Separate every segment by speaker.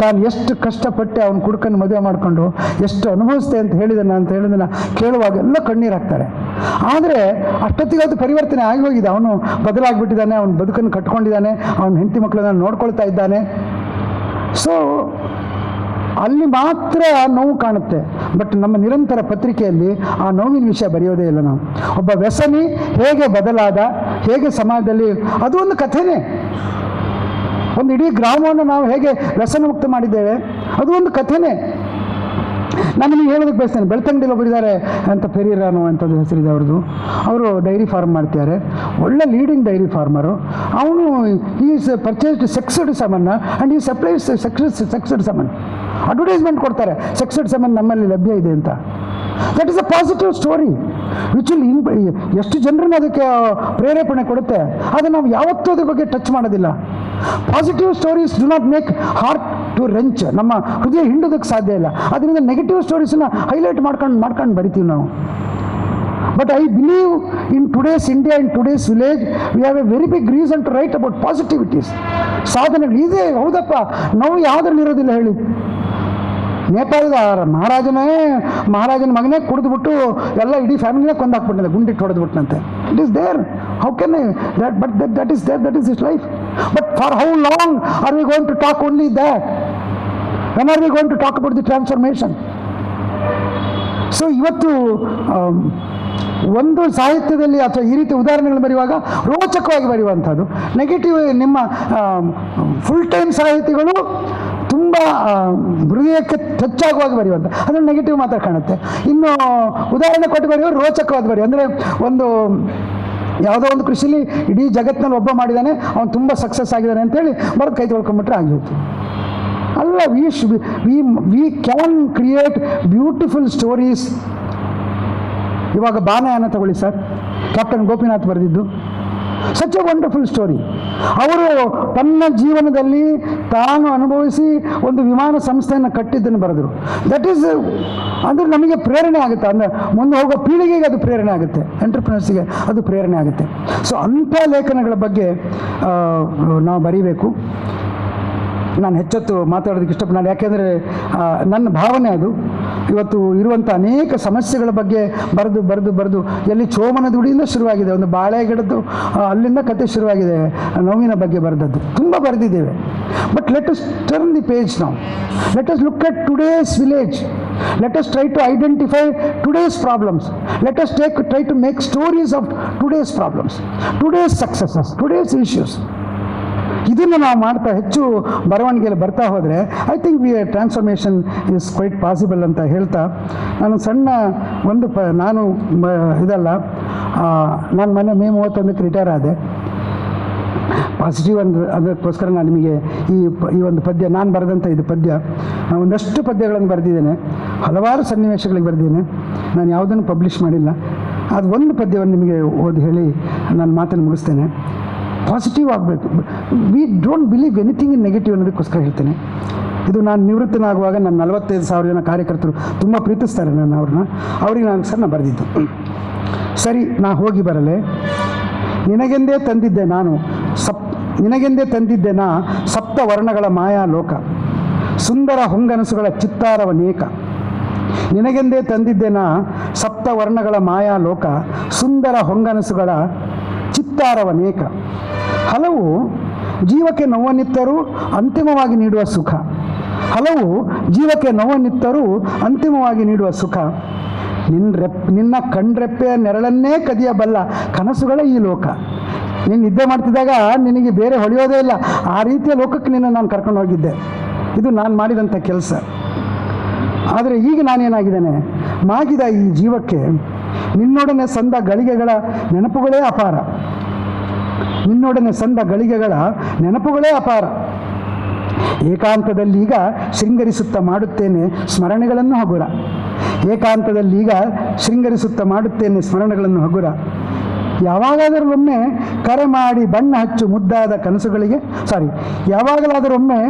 Speaker 1: ತಾನು ಎಷ್ಟು ಕಷ್ಟಪಟ್ಟು ಅವನ ಕುಡುಕನ್ನು ಮದುವೆ ಮಾಡಿಕೊಂಡು ಎಷ್ಟು ಅನುಭವಿಸ್ತೆ ಅಂತ ಹೇಳಿದನ ಅಂತ ಹೇಳಿದನ ಕೇಳುವಾಗ ಎಲ್ಲ ಕಣ್ಣೀರು ಹಾಕ್ತಾರೆ. ಆದರೆ ಅಷ್ಟೊತ್ತಿಗೆ ಅದು ಪರಿವರ್ತನೆ ಆಗಿ ಹೋಗಿದೆ. ಅವನು ಬದಲಾಗಿಬಿಟ್ಟಿದ್ದಾನೆ, ಅವನ ಬದುಕನ್ನು ಕಟ್ಕೊಂಡಿದ್ದಾನೆ, ಅವನ ಹೆಂಡತಿ ಮಕ್ಕಳನ್ನ ನೋಡ್ಕೊಳ್ತಾ ಇದ್ದಾನೆ. ಸೊ ಅಲ್ಲಿ ಮಾತ್ರ ನೋವು ಕಾಣುತ್ತೆ. ಬಟ್ ನಮ್ಮ ನಿರಂತರ ಪತ್ರಿಕೆಯಲ್ಲಿ ಆ ನೋವಿನ ವಿಷಯ ಬರೆಯೋದೇ ಇಲ್ಲ ನಾವು. ಒಬ್ಬ ವ್ಯಸನಿ ಹೇಗೆ ಬದಲಾದ, ಹೇಗೆ ಸಮಾಜದಲ್ಲಿ, ಅದು ಒಂದು ಕಥೆನೇ. ಒಂದು ಇಡೀ ಗ್ರಾಮವನ್ನು ನಾವು ಹೇಗೆ ವ್ಯಸನ ಮುಕ್ತ ಮಾಡಿದ್ದೇವೆ, ಅದು ಒಂದು ಕಥೆನೇ. ನಾನು ನಿಮಗೆ ಹೇಳೋದಕ್ಕೆ ಬಯಸ್ತೇನೆ ಬೆಳ್ತಂಗಡಿಲಿ ಒಬ್ಬರಿದ್ದಾರೆ ಅಂತ ಪೆರೀರಾನು ಅನ್ನುವಂಥದ್ದು ಹೆಸರಿದೆ ಅವ್ರದ್ದು. ಅವರು ಡೈರಿ ಫಾರ್ಮ್ ಮಾಡ್ತಿದ್ದಾರೆ. ಒಳ್ಳೆ ಲೀಡಿಂಗ್ ಡೈರಿ ಫಾರ್ಮರು. ಅವನು is purchased sexed semen and ಈ supplies sex sexed semen advertisement ಕೊಡ್ತಾರೆ ಸೆಕ್ಸಡ್ ಸಮನ್ ನಮ್ಮಲ್ಲಿ ಲಭ್ಯ ಇದೆ ಅಂತ. That is a positive story which will in ಎಷ್ಟು ಜನರನ್ನು ಅದಕ್ಕೆ ಪ್ರೇರೇಪಣೆ ಕೊಡುತ್ತೆ. ಆದರೆ ನಾವು ಯಾವತ್ತೂ ಅದ್ರ ಬಗ್ಗೆ ಟಚ್ ಮಾಡೋದಿಲ್ಲ. Positive stories do not make heart to wrench ನಮ್ಮ ಹೃದಯ ಹಿಂಡೋದಕ್ಕೆ ಸಾಧ್ಯ ಇಲ್ಲ. ಅದರಿಂದ ನೆಗೆಟಿವ್ ಸ್ಟೋರೀಸನ್ನ ಹೈಲೈಟ್ ಮಾಡ್ಕೊಂಡು ಮಾಡ್ಕೊಂಡು ಬರಿತೀವಿ ನಾವು. But I believe in today's India in today's village we have a very big reason to write about positivities ಸಾಧನೆಗಳು. ಇದೇ ಹೌದಪ್ಪ. ನಾವು ಯಾವುದ್ರಲ್ಲಿ ಇರೋದಿಲ್ಲ ಹೇಳಿ. ನೇಪಾಳದ ಮಹಾರಾಜನೇ, ಮಹಾರಾಜನ ಮಗನೇ ಕುಡಿದ್ಬಿಟ್ಟು ಎಲ್ಲ ಇಡೀ ಫ್ಯಾಮಿಲಿನೇ ಕೊಂದಾಕ್ಬಿಟ್ಟಿದೆ, ಗುಂಡಿಟ್ಟು ಹೊಡೆದ್ಬಿಟ್ಟನಂತೆ it is there how can I that but that that is there that is is life but for how long are we going to talk only that when are we going to talk about the transformation so ಇವತ್ತು ಒಂದು ಸಾಹಿತ್ಯದಲ್ಲಿ ಅಥವಾ ಈ ರೀತಿ ಉದಾಹರಣೆಗಳು ಬರೆಯುವಾಗ ರೋಚಕವಾಗಿ ಬರೆಯುವಂಥದ್ದು. ನೆಗೆಟಿವ್ ನಿಮ್ಮ ಫುಲ್ ಟೈಮ್ ಸಾಹಿತಿಗಳು ತುಂಬ ಹೃದಯಕ್ಕೆ ಟಚ್ ಆಗುವಾಗ ಬರೆಯುವಂಥ ಅದನ್ನು ನೆಗೆಟಿವ್ ಮಾತ್ರ ಕಾಣುತ್ತೆ. ಇನ್ನು ಉದಾಹರಣೆ ಕೊಟ್ಟು ಬರೆಯೋರು ರೋಚಕವಾದ ಬರೆಯೋ ಅಂದರೆ ಒಂದು ಯಾವುದೋ ಒಂದು ಕೃಷಿಲಿ ಇಡೀ ಜಗತ್ತಿನಲ್ಲಿ ಒಬ್ಬ ಮಾಡಿದ್ದಾನೆ ಅವನು ತುಂಬ ಸಕ್ಸಸ್ ಆಗಿದ್ದಾನೆ ಅಂತೇಳಿ ಬರೋದು ಕೈ ತೊಳ್ಕೊಂಬಿಟ್ರೆ ಆಗಿತ್ತು ಅಲ್ಲ we we we can create beautiful stories ಇವಾಗ ಬಾನಯಾನ ತಗೊಳ್ಳಿ ಸರ್. ಕ್ಯಾಪ್ಟನ್ ಗೋಪಿನಾಥ್ ಬರೆದಿದ್ದು. ಸಚ್ ಎ ವಂಡರ್ಫುಲ್ ಸ್ಟೋರಿ ಅವರು ತನ್ನ ಜೀವನದಲ್ಲಿ ತಾನು ಅನುಭವಿಸಿ ಒಂದು ವಿಮಾನ ಸಂಸ್ಥೆಯನ್ನು ಕಟ್ಟಿದ್ದನ್ನು ಬರೆದರು. ದಟ್ ಈಸ್ ಅಂದರೆ ನಮಗೆ ಪ್ರೇರಣೆ ಆಗುತ್ತೆ. ಅಂದರೆ ಮುಂದೆ ಹೋಗೋ ಪೀಳಿಗೆಗೆ ಅದು ಪ್ರೇರಣೆ ಆಗುತ್ತೆ. ಎಂಟರ್ಪ್ರಿನರ್ಸ್ಗೆ ಅದು ಪ್ರೇರಣೆ ಆಗುತ್ತೆ. ಸೊ ಅಂಥ ಲೇಖನಗಳ ಬಗ್ಗೆ ನಾವು ಬರೀಬೇಕು. ನಾನು ಹೆಚ್ಚೊತ್ತು ಮಾತಾಡೋದಕ್ಕೆ ಇಷ್ಟಪಡೋಣ ಯಾಕೆಂದರೆ ನನ್ನ ಭಾವನೆ ಅದು. ಇವತ್ತು ಇರುವಂಥ ಅನೇಕ ಸಮಸ್ಯೆಗಳ ಬಗ್ಗೆ ಬರೆದು ಬರೆದು ಬರೆದು, ಎಲ್ಲಿ ಚೋಮನ ದುಡಿಯಿಂದ ಶುರುವಾಗಿದೆ, ಒಂದು ಬಾಳೆ ಗಿಡದ್ದು ಅಲ್ಲಿಂದ ಕತೆ ಶುರುವಾಗಿದೆ, ನೋವಿನ ಬಗ್ಗೆ ಬರೆದದ್ದು. ತುಂಬ ಬರೆದಿದ್ದೇವೆ. But let us turn the page ನಾವು let us look at today's village let us try to identify today's problems let us take try to make stories of today's problems today's successes today's issues ಇದನ್ನು ನಾವು ಮಾಡ್ತಾ ಹೆಚ್ಚು ಬರವಣಿಗೆಯಲ್ಲಿ ಬರ್ತಾ ಹೋದರೆ I think we transformation is quite possible ಅಂತ ಹೇಳ್ತಾ, ನಾನು ಸಣ್ಣ ಒಂದು ಪ, ನಾನು ಇದಲ್ಲ ನಾನು ಮೊನ್ನೆ ಮೇ ಮೂವತ್ತೊಂದಕ್ಕೆ ರಿಟೈರ್ ಆದೆ. ಪಾಸಿಟಿವ್ ಅಂದ್ರೆ, ಅದಕ್ಕೋಸ್ಕರ ನಾನು ನಿಮಗೆ ಈ ಈ ಒಂದು ಪದ್ಯ, ನಾನು ಬರೆದಂಥ ಇದು ಪದ್ಯ, ನಾನು ಒಂದಷ್ಟು ಪದ್ಯಗಳನ್ನು ಬರೆದಿದ್ದೇನೆ, ಹಲವಾರು ಸನ್ನಿವೇಶಗಳಿಗೆ ಬರೆದಿದ್ದೇನೆ, ನಾನು ಯಾವುದನ್ನು ಪಬ್ಲಿಷ್ ಮಾಡಿಲ್ಲ. ಅದು ಒಂದು ಪದ್ಯವನ್ನು ನಿಮಗೆ ಓದಿ ಹೇಳಿ, ನಾನು ಮಾತನ್ನು ಮುಗಿಸ್ತೇನೆ. ಪಾಸಿಟಿವ್ ಆಗಬೇಕು. We don't believe anything in negative ಅನ್ನೋದಕ್ಕೋಸ್ಕರ ಹೇಳ್ತೇನೆ. ಇದು ನಾನು ನಿವೃತ್ತನಾಗುವಾಗ ನನ್ನ ನಲವತ್ತೈದು ಸಾವಿರ ಜನ ಕಾರ್ಯಕರ್ತರು ತುಂಬ ಪ್ರೀತಿಸ್ತಾರೆ ನಾನು ಅವ್ರನ್ನ. ಅವ್ರಿಗೆ ನಾನು ಸರ್ ನಾನು ಬರೆದಿದ್ದು. ಸರಿ, ನಾ ಹೋಗಿ ಬರಲೆ. ನಿನಗೆಂದೇ ತಂದಿದ್ದೆ ನಾನು ಸಪ್, ನಿನಗೆಂದೇ ತಂದಿದ್ದೆ ನಾ ಸಪ್ತ ವರ್ಣಗಳ ಮಾಯಾ ಲೋಕ. ಸುಂದರ ಹೊಂಗನಸುಗಳ ಚಿತ್ತಾರವನೇಕ ನಿನಗೆಂದೇ ತಂದಿದ್ದೆ ನಾ ಸಪ್ತ ವರ್ಣಗಳ ಮಾಯಾ ಲೋಕ. ಸುಂದರ ಹೊಂಗನಸುಗಳ ಚಿತ್ತಾರವನೇಕ ಹಲವು ಜೀವಕ್ಕೆ ನೋವನ್ನಿತ್ತರೂ ಅಂತಿಮವಾಗಿ ನೀಡುವ ಸುಖ. ಹಲವು ಜೀವಕ್ಕೆ ನೋವನ್ನಿತ್ತರೂ ಅಂತಿಮವಾಗಿ ನೀಡುವ ಸುಖ. ನಿನ್ನ ರೆಪ್, ನಿನ್ನ ಕಣ್ರೆಪ್ಪೆಯ ನೆರಳನ್ನೇ ಕದಿಯಬಲ್ಲ ಕನಸುಗಳ ಈ ಲೋಕ. ನೀನು ನಿದ್ದೆ ಮಾಡ್ತಿದ್ದಾಗ ನಿನಗೆ ಬೇರೆ ಹೊಳೆಯೋದೇ ಇಲ್ಲ. ಆ ರೀತಿಯ ಲೋಕಕ್ಕೆ ನಿನ್ನ ನಾನು ಕರ್ಕೊಂಡು ಹೋಗಿದ್ದೆ. ಇದು ನಾನು ಮಾಡಿದಂಥ ಕೆಲಸ. ಆದರೆ ಈಗ ನಾನೇನಾಗಿದ್ದೇನೆ? ಮಾಗಿದ ಈ ಜೀವಕ್ಕೆ ನಿನ್ನೊಡನೆ ಸಂದ ಗಳಿಗೆಗಳ ನೆನಪುಗಳೇ ಅಪಾರ. ನಿನ್ನೊಡನೆ ಸಂದ ಗಳಿಗೆಗಳ ನೆನಪುಗಳೇ ಅಪಾರ. ಏಕಾಂತದಲ್ಲಿ ಈಗ ಶೃಂಗರಿಸುತ್ತಾ ಮಾಡುತ್ತೇನೆ ಸ್ಮರಣೆಗಳನ್ನು ಹಗುರ. ಏಕಾಂತದಲ್ಲಿ ಈಗ ಶೃಂಗರಿಸುತ್ತಾ ಮಾಡುತ್ತೇನೆ ಸ್ಮರಣೆಗಳನ್ನು ಹಗುರ. ಯಾವಾಗಾದರೂ ಒಮ್ಮೆ ಕರೆ ಮಾಡಿ ಬಣ್ಣ ಹಚ್ಚು ಮುದ್ದಾದ ಕನಸುಗಳಿಗೆ ಸಾರಿ ಯಾವಾಗಲಾದರೊಮ್ಮೆ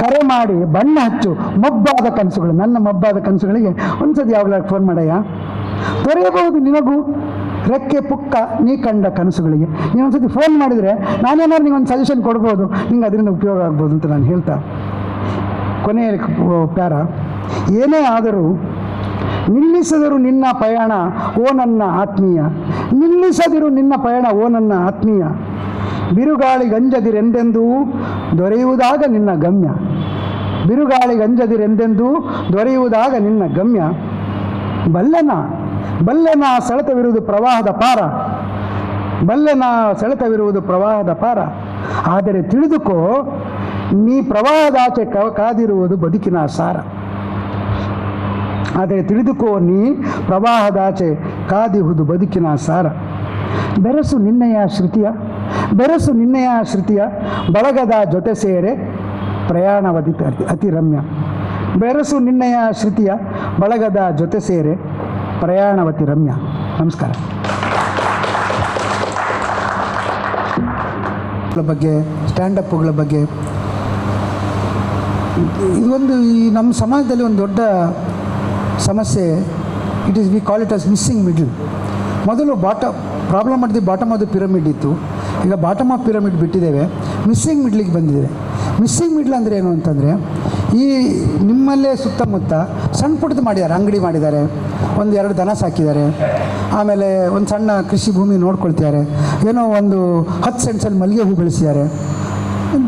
Speaker 1: ಕರೆ ಮಾಡಿ ಬಣ್ಣ ಹಚ್ಚು ಮಬ್ಬಾದ ಕನಸುಗಳು, ನನ್ನ ಮಬ್ಬಾದ ಕನಸುಗಳಿಗೆ ಒಂದ್ಸತಿ ಯಾವಾಗಲಾದ್ರು ಫೋನ್ ಮಾಡಯ್ಯ? ದೊರೆಯಬಹುದು ನಿನಗೂ. ರೆಕ್ಕೆ ಪುಕ್ಕ ನೀ ಕಂಡ ಕನಸುಗಳಿಗೆ. ನೀವು ಒಂದ್ಸತಿ ಫೋನ್ ಮಾಡಿದರೆ ನಾನೇನಾದ್ರು ನಿಂಗೆ ಒಂದು ಸಜೆಷನ್ ಕೊಡ್ಬೋದು, ನಿಂಗೆ ಅದರಿಂದ ಉಪಯೋಗ ಆಗ್ಬೋದು ಅಂತ ನಾನು ಹೇಳ್ತಾ. ಕೊನೆಯ ಪ್ಯಾರ. ಏನೇ ಆದರೂ ನಿಲ್ಲಿಸದರು ನಿನ್ನ ಪಯಣ, ಓ ನನ್ನ ಆತ್ಮೀಯ. ನಿಲ್ಲಿಸದಿರು ನಿನ್ನ ಪಯಣ, ಓ ನನ್ನ ಆತ್ಮೀಯ. ಬಿರುಗಾಳಿ ಗಂಜದಿರೆಂದೆಂದೂ ದೊರೆಯುವುದಾಗ ನಿನ್ನ ಗಮ್ಯ. ಬಿರುಗಾಳಿ ಗಂಜದಿರೆಂದೆಂದೂ ದೊರೆಯುವುದಾಗ ನಿನ್ನ ಗಮ್ಯ. ಬಲ್ಲೆನ ಬಲ್ಲೆನ ಸೆಳೆತವಿರುವುದು ಪ್ರವಾಹದ ಪಾರ? ಬಲ್ಲೆನ ಸೆಳೆತವಿರುವುದು ಪ್ರವಾಹದ ಪಾರ? ಆದರೆ ತಿಳಿದುಕೋ, ನೀ ಪ್ರವಾಹದ ಆಚೆ ಕಾದಿರುವುದು ಬದುಕಿನ ಸಾರ. ಆದರೆ ತಿಳಿದುಕೋ, ನೀ ಪ್ರವಾಹದಾಚೆ ಕಾದಿಹುದು ಬದುಕಿನ ಸಾರ. ಬೆರಸು ನಿನ್ನೆಯ ಶ್ರುತಿಯ ಬೆರಸು ನಿನ್ನೆಯ ಶ್ರುತಿಯ ಬಳಗದ ಜೊತೆ ಸೇರೆ ಪ್ರಯಾಣವದಿತ ಅತಿ ಅತಿ ರಮ್ಯ ಬೆರಸು ನಿನ್ನೆಯ ಶ್ರುತಿಯ ಬಳಗದ ಜೊತೆ ಸೇರೆ ಪ್ರಯಾಣವತಿ ರಮ್ಯ. ನಮಸ್ಕಾರ. ಬಗ್ಗೆ ಸ್ಟ್ಯಾಂಡಪ್ಗಳ ಬಗ್ಗೆ ಇದೊಂದು ಈ ನಮ್ಮ ಸಮಾಜದಲ್ಲಿ ಒಂದು ದೊಡ್ಡ ಸಮಸ್ಯೆ. It is we call it as missing middle ಮೊದಲು ಬಾಟ ಪ್ರಾಬ್ಲಮ್ ಮಾಡಿದ ಬಾಟಮ್ ಆಫ್ ದ ಪಿರಮಿಡ್ ಇತ್ತು. ಈಗ ಬಾಟಮ್ ಆಫ್ ಪಿರಮಿಡ್ ಬಿಟ್ಟಿದ್ದೇವೆ. ಮಿಸ್ಸಿಂಗ್ ಮಿಡ್ಲಿಗೆ ಬಂದಿದೆ. ಮಿಸ್ಸಿಂಗ್ ಮಿಡ್ಲ್ ಅಂದರೆ ಏನು ಅಂತಂದರೆ, ಈ ನಿಮ್ಮಲ್ಲೇ ಸುತ್ತಮುತ್ತ ಸಣ್ಣ ಪುಟ್ಟದ್ದು ಮಾಡಿದ್ದಾರೆ, ಅಂಗಡಿ ಮಾಡಿದ್ದಾರೆ. ಒಂದು ಎರಡು ದನ ಸಾಕಿದ್ದಾರೆ. ಆಮೇಲೆ ಒಂದು ಸಣ್ಣ ಕೃಷಿ ಭೂಮಿ ನೋಡ್ಕೊಳ್ತಿದ್ದಾರೆ. ಏನೋ ಒಂದು ಹತ್ತು ಸೆಂಟ್ಸಲ್ಲಿ ಮಲ್ಲಿಗೆ ಹೂ ಬೆಳೆಸಿದ್ದಾರೆ.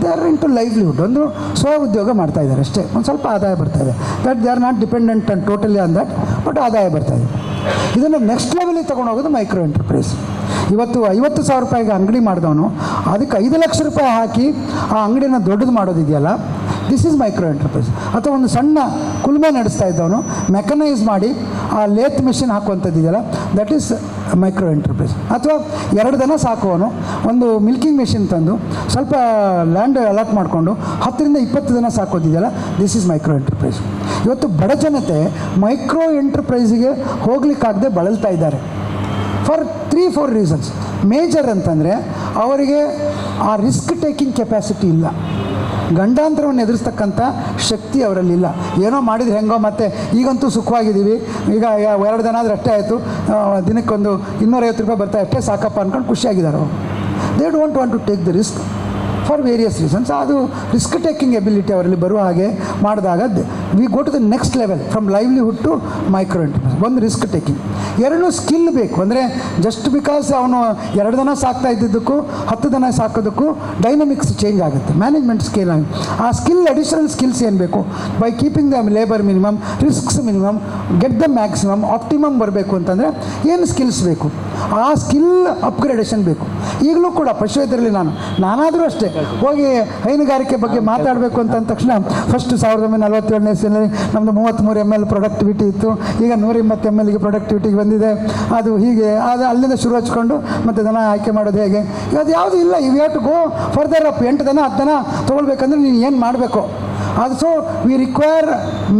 Speaker 1: ದೇ ಆರ್ ಇಂಟು ಲೈವ್ಲಿಹುಡ್ ಒಂದು ಸ್ವ ಉದ್ಯೋಗ ಮಾಡ್ತಾ ಇದ್ದಾರೆ ಅಷ್ಟೇ. ಒಂದು ಸ್ವಲ್ಪ ಆದಾಯ ಬರ್ತಾ ಇದೆ. That they are not dependent on totally on that but ಆದಾಯ ಬರ್ತಾ ಇದೆ. ಇದನ್ನು ನೆಕ್ಸ್ಟ್ ಲೆವೆಲಿಗೆ ತೊಗೊಂಡು ಹೋಗೋದು ಮೈಕ್ರೋ ಎಂಟರ್ಪ್ರೈಸ್ ಇವತ್ತು ಐವತ್ತು ಸಾವಿರ ರೂಪಾಯಿಗೆ ಅಂಗಡಿ ಮಾಡಿದವನು, ಅದಕ್ಕೆ ಐದು ಲಕ್ಷ ರೂಪಾಯಿ ಹಾಕಿ ಆ ಅಂಗಡಿನ ದೊಡ್ಡದು ಮಾಡೋದಿದೆಯಲ್ಲ? ದಿಸ್ ಈಸ್ ಮೈಕ್ರೋ ಎಂಟರ್ಪ್ರೈಸ್ ಅಥವಾ ಒಂದು ಸಣ್ಣ ಕುಲ್ಮೆ ನಡೆಸ್ತಾ ಇದ್ದವನು ಮೆಕನೈಸ್ ಮಾಡಿ ಆ ಲೇತ್ ಮಿಷಿನ್ ಹಾಕುವಂಥದ್ದು ಇದೆಯಲ್ಲ? ದಟ್ ಈಸ್ ಮೈಕ್ರೋ ಎಂಟರ್ಪ್ರೈಸ್ ಅಥವಾ ಎರಡು ದನ ಸಾಕುವನು ಒಂದು ಮಿಲ್ಕಿಂಗ್ ಮೆಷಿನ್ ತಂದು ಸ್ವಲ್ಪ ಲ್ಯಾಂಡ್ ಅಲಾಟ್ ಮಾಡಿಕೊಂಡು ಹತ್ತರಿಂದ ಇಪ್ಪತ್ತು ದಿನ ಸಾಕೋದಿದೆಯಲ್ಲ ದಿಸ್ ಈಸ್ ಮೈಕ್ರೋ ಎಂಟರ್ಪ್ರೈಸ್ ಇವತ್ತು ಬಡ ಜನತೆ ಮೈಕ್ರೋ ಎಂಟರ್ಪ್ರೈಸಿಗೆ ಹೋಗ್ಲಿಕ್ಕಾಗದೆ ಬಳಲ್ತಾ ಇದ್ದಾರೆ. For three four reasons major ಅಂತಂದರೆ, ಅವರಿಗೆ ಆ ರಿಸ್ಕ್ ಟೇಕಿಂಗ್ ಕೆಪ್ಯಾಸಿಟಿ ಇಲ್ಲ. ಗಂಡಾಂತರವನ್ನು ಎದುರಿಸ್ತಕ್ಕಂಥ ಶಕ್ತಿ ಅವರಲ್ಲಿಲ್ಲ. ಏನೋ ಮಾಡಿದ್ರೆ ಹೆಂಗೋ ಮತ್ತೆ ಈಗಂತೂ ಸುಖವಾಗಿದ್ದೀವಿ. ಈಗ ಎರಡು ದಿನ ಆದರೆ ಅಷ್ಟೇ ಆಯಿತು. ದಿನಕ್ಕೊಂದು ಇನ್ನೂರೈವತ್ತು ರೂಪಾಯಿ ಬರ್ತಾ ಅಷ್ಟೇ ಸಾಕಪ್ಪ ಅಂದ್ಕೊಂಡು ಖುಷಿಯಾಗಿದ್ದಾರೆ ಅವರು. They don't want to take the risk for various reasons ಅದು ರಿಸ್ಕ್ ಟೇಕಿಂಗ್ ಎಬಿಲಿಟಿ ಅವರಲ್ಲಿ ಬರುವ ಹಾಗೆ ಮಾಡಿದಾಗ we go to the next level from livelihood to micro enterprise ಒಂದು ರಿಸ್ಕ್ ಟೇಕಿಂಗ್ ಎರಡು ಸ್ಕಿಲ್ ಬೇಕು. ಅಂದರೆ ಜಸ್ಟ್ ಬಿಕಾಸ್ ಅವನು ಎರಡು ದನ ಸಾಕ್ತಾ ಇದ್ದಿದ್ದಕ್ಕೂ, ಹತ್ತು ದನ ಸಾಕೋದಕ್ಕೂ ಡೈನಮಿಕ್ಸ್ ಚೇಂಜ್ ಆಗುತ್ತೆ. ಮ್ಯಾನೇಜ್ಮೆಂಟ್ ಸ್ಕಿಲ್ ಆಗಿ. ಆ ಸ್ಕಿಲ್ ಅಡಿಷನಲ್ ಸ್ಕಿಲ್ಸ್ ಏನು ಬೇಕು? By keeping the labour minimum risks minimum get the maximum optimum ಬರಬೇಕು ಅಂತಂದರೆ ಏನು ಸ್ಕಿಲ್ಸ್ ಬೇಕು? ಆ ಸ್ಕಿಲ್ ಅಪ್ಗ್ರೇಡೇಷನ್ ಬೇಕು. ಈಗಲೂ ಕೂಡ, ಪಶುವೈದ್ಯರಲ್ಲಿ ನಾನು, ನಾನಾದರೂ ಅಷ್ಟೇ ಹೋಗಿ ಹೈನುಗಾರಿಕೆ ಬಗ್ಗೆ ಮಾತಾಡಬೇಕು ಅಂತ ಅಂದ ತಕ್ಷಣ ಫಸ್ಟ್ ಸಾವಿರದ ಒಂಬೈನೂರ ನಲವತ್ತೇಳನೇ ಇಸ್ವಿನಲ್ಲಿ ನಮ್ಮದು ಮೂವತ್ತ್ಮೂರು ಎಂ ಎಲ್ ಪ್ರೊಡಕ್ಟಿವಿಟಿ ಇತ್ತು. ಈಗ ನೂರಿಪ್ಪತ್ತು ಎಂ ಎಲ್ಗೆ ಪ್ರೊಡಕ್ಟಿವಿಟಿಗೆ ಬಂದಿದೆ. ಅದು ಹೀಗೆ, ಅದು ಅಲ್ಲಿಂದ ಶುರು ಹಚ್ಕೊಂಡು ಮತ್ತು ದನ ಆಯ್ಕೆ ಮಾಡೋದು ಹೇಗೆ? ಅದು ಯಾವುದೂ ಇಲ್ಲ ಇವು ಟು ಗೋ ಫರ್ದರ್ ಅಪ್ ಎಂಟು ದನ, ಹತ್ತು ದನ ತೊಗೊಳ್ಬೇಕಂದ್ರೆ ನೀನು ಏನು ಮಾಡಬೇಕು? ಅದು so we require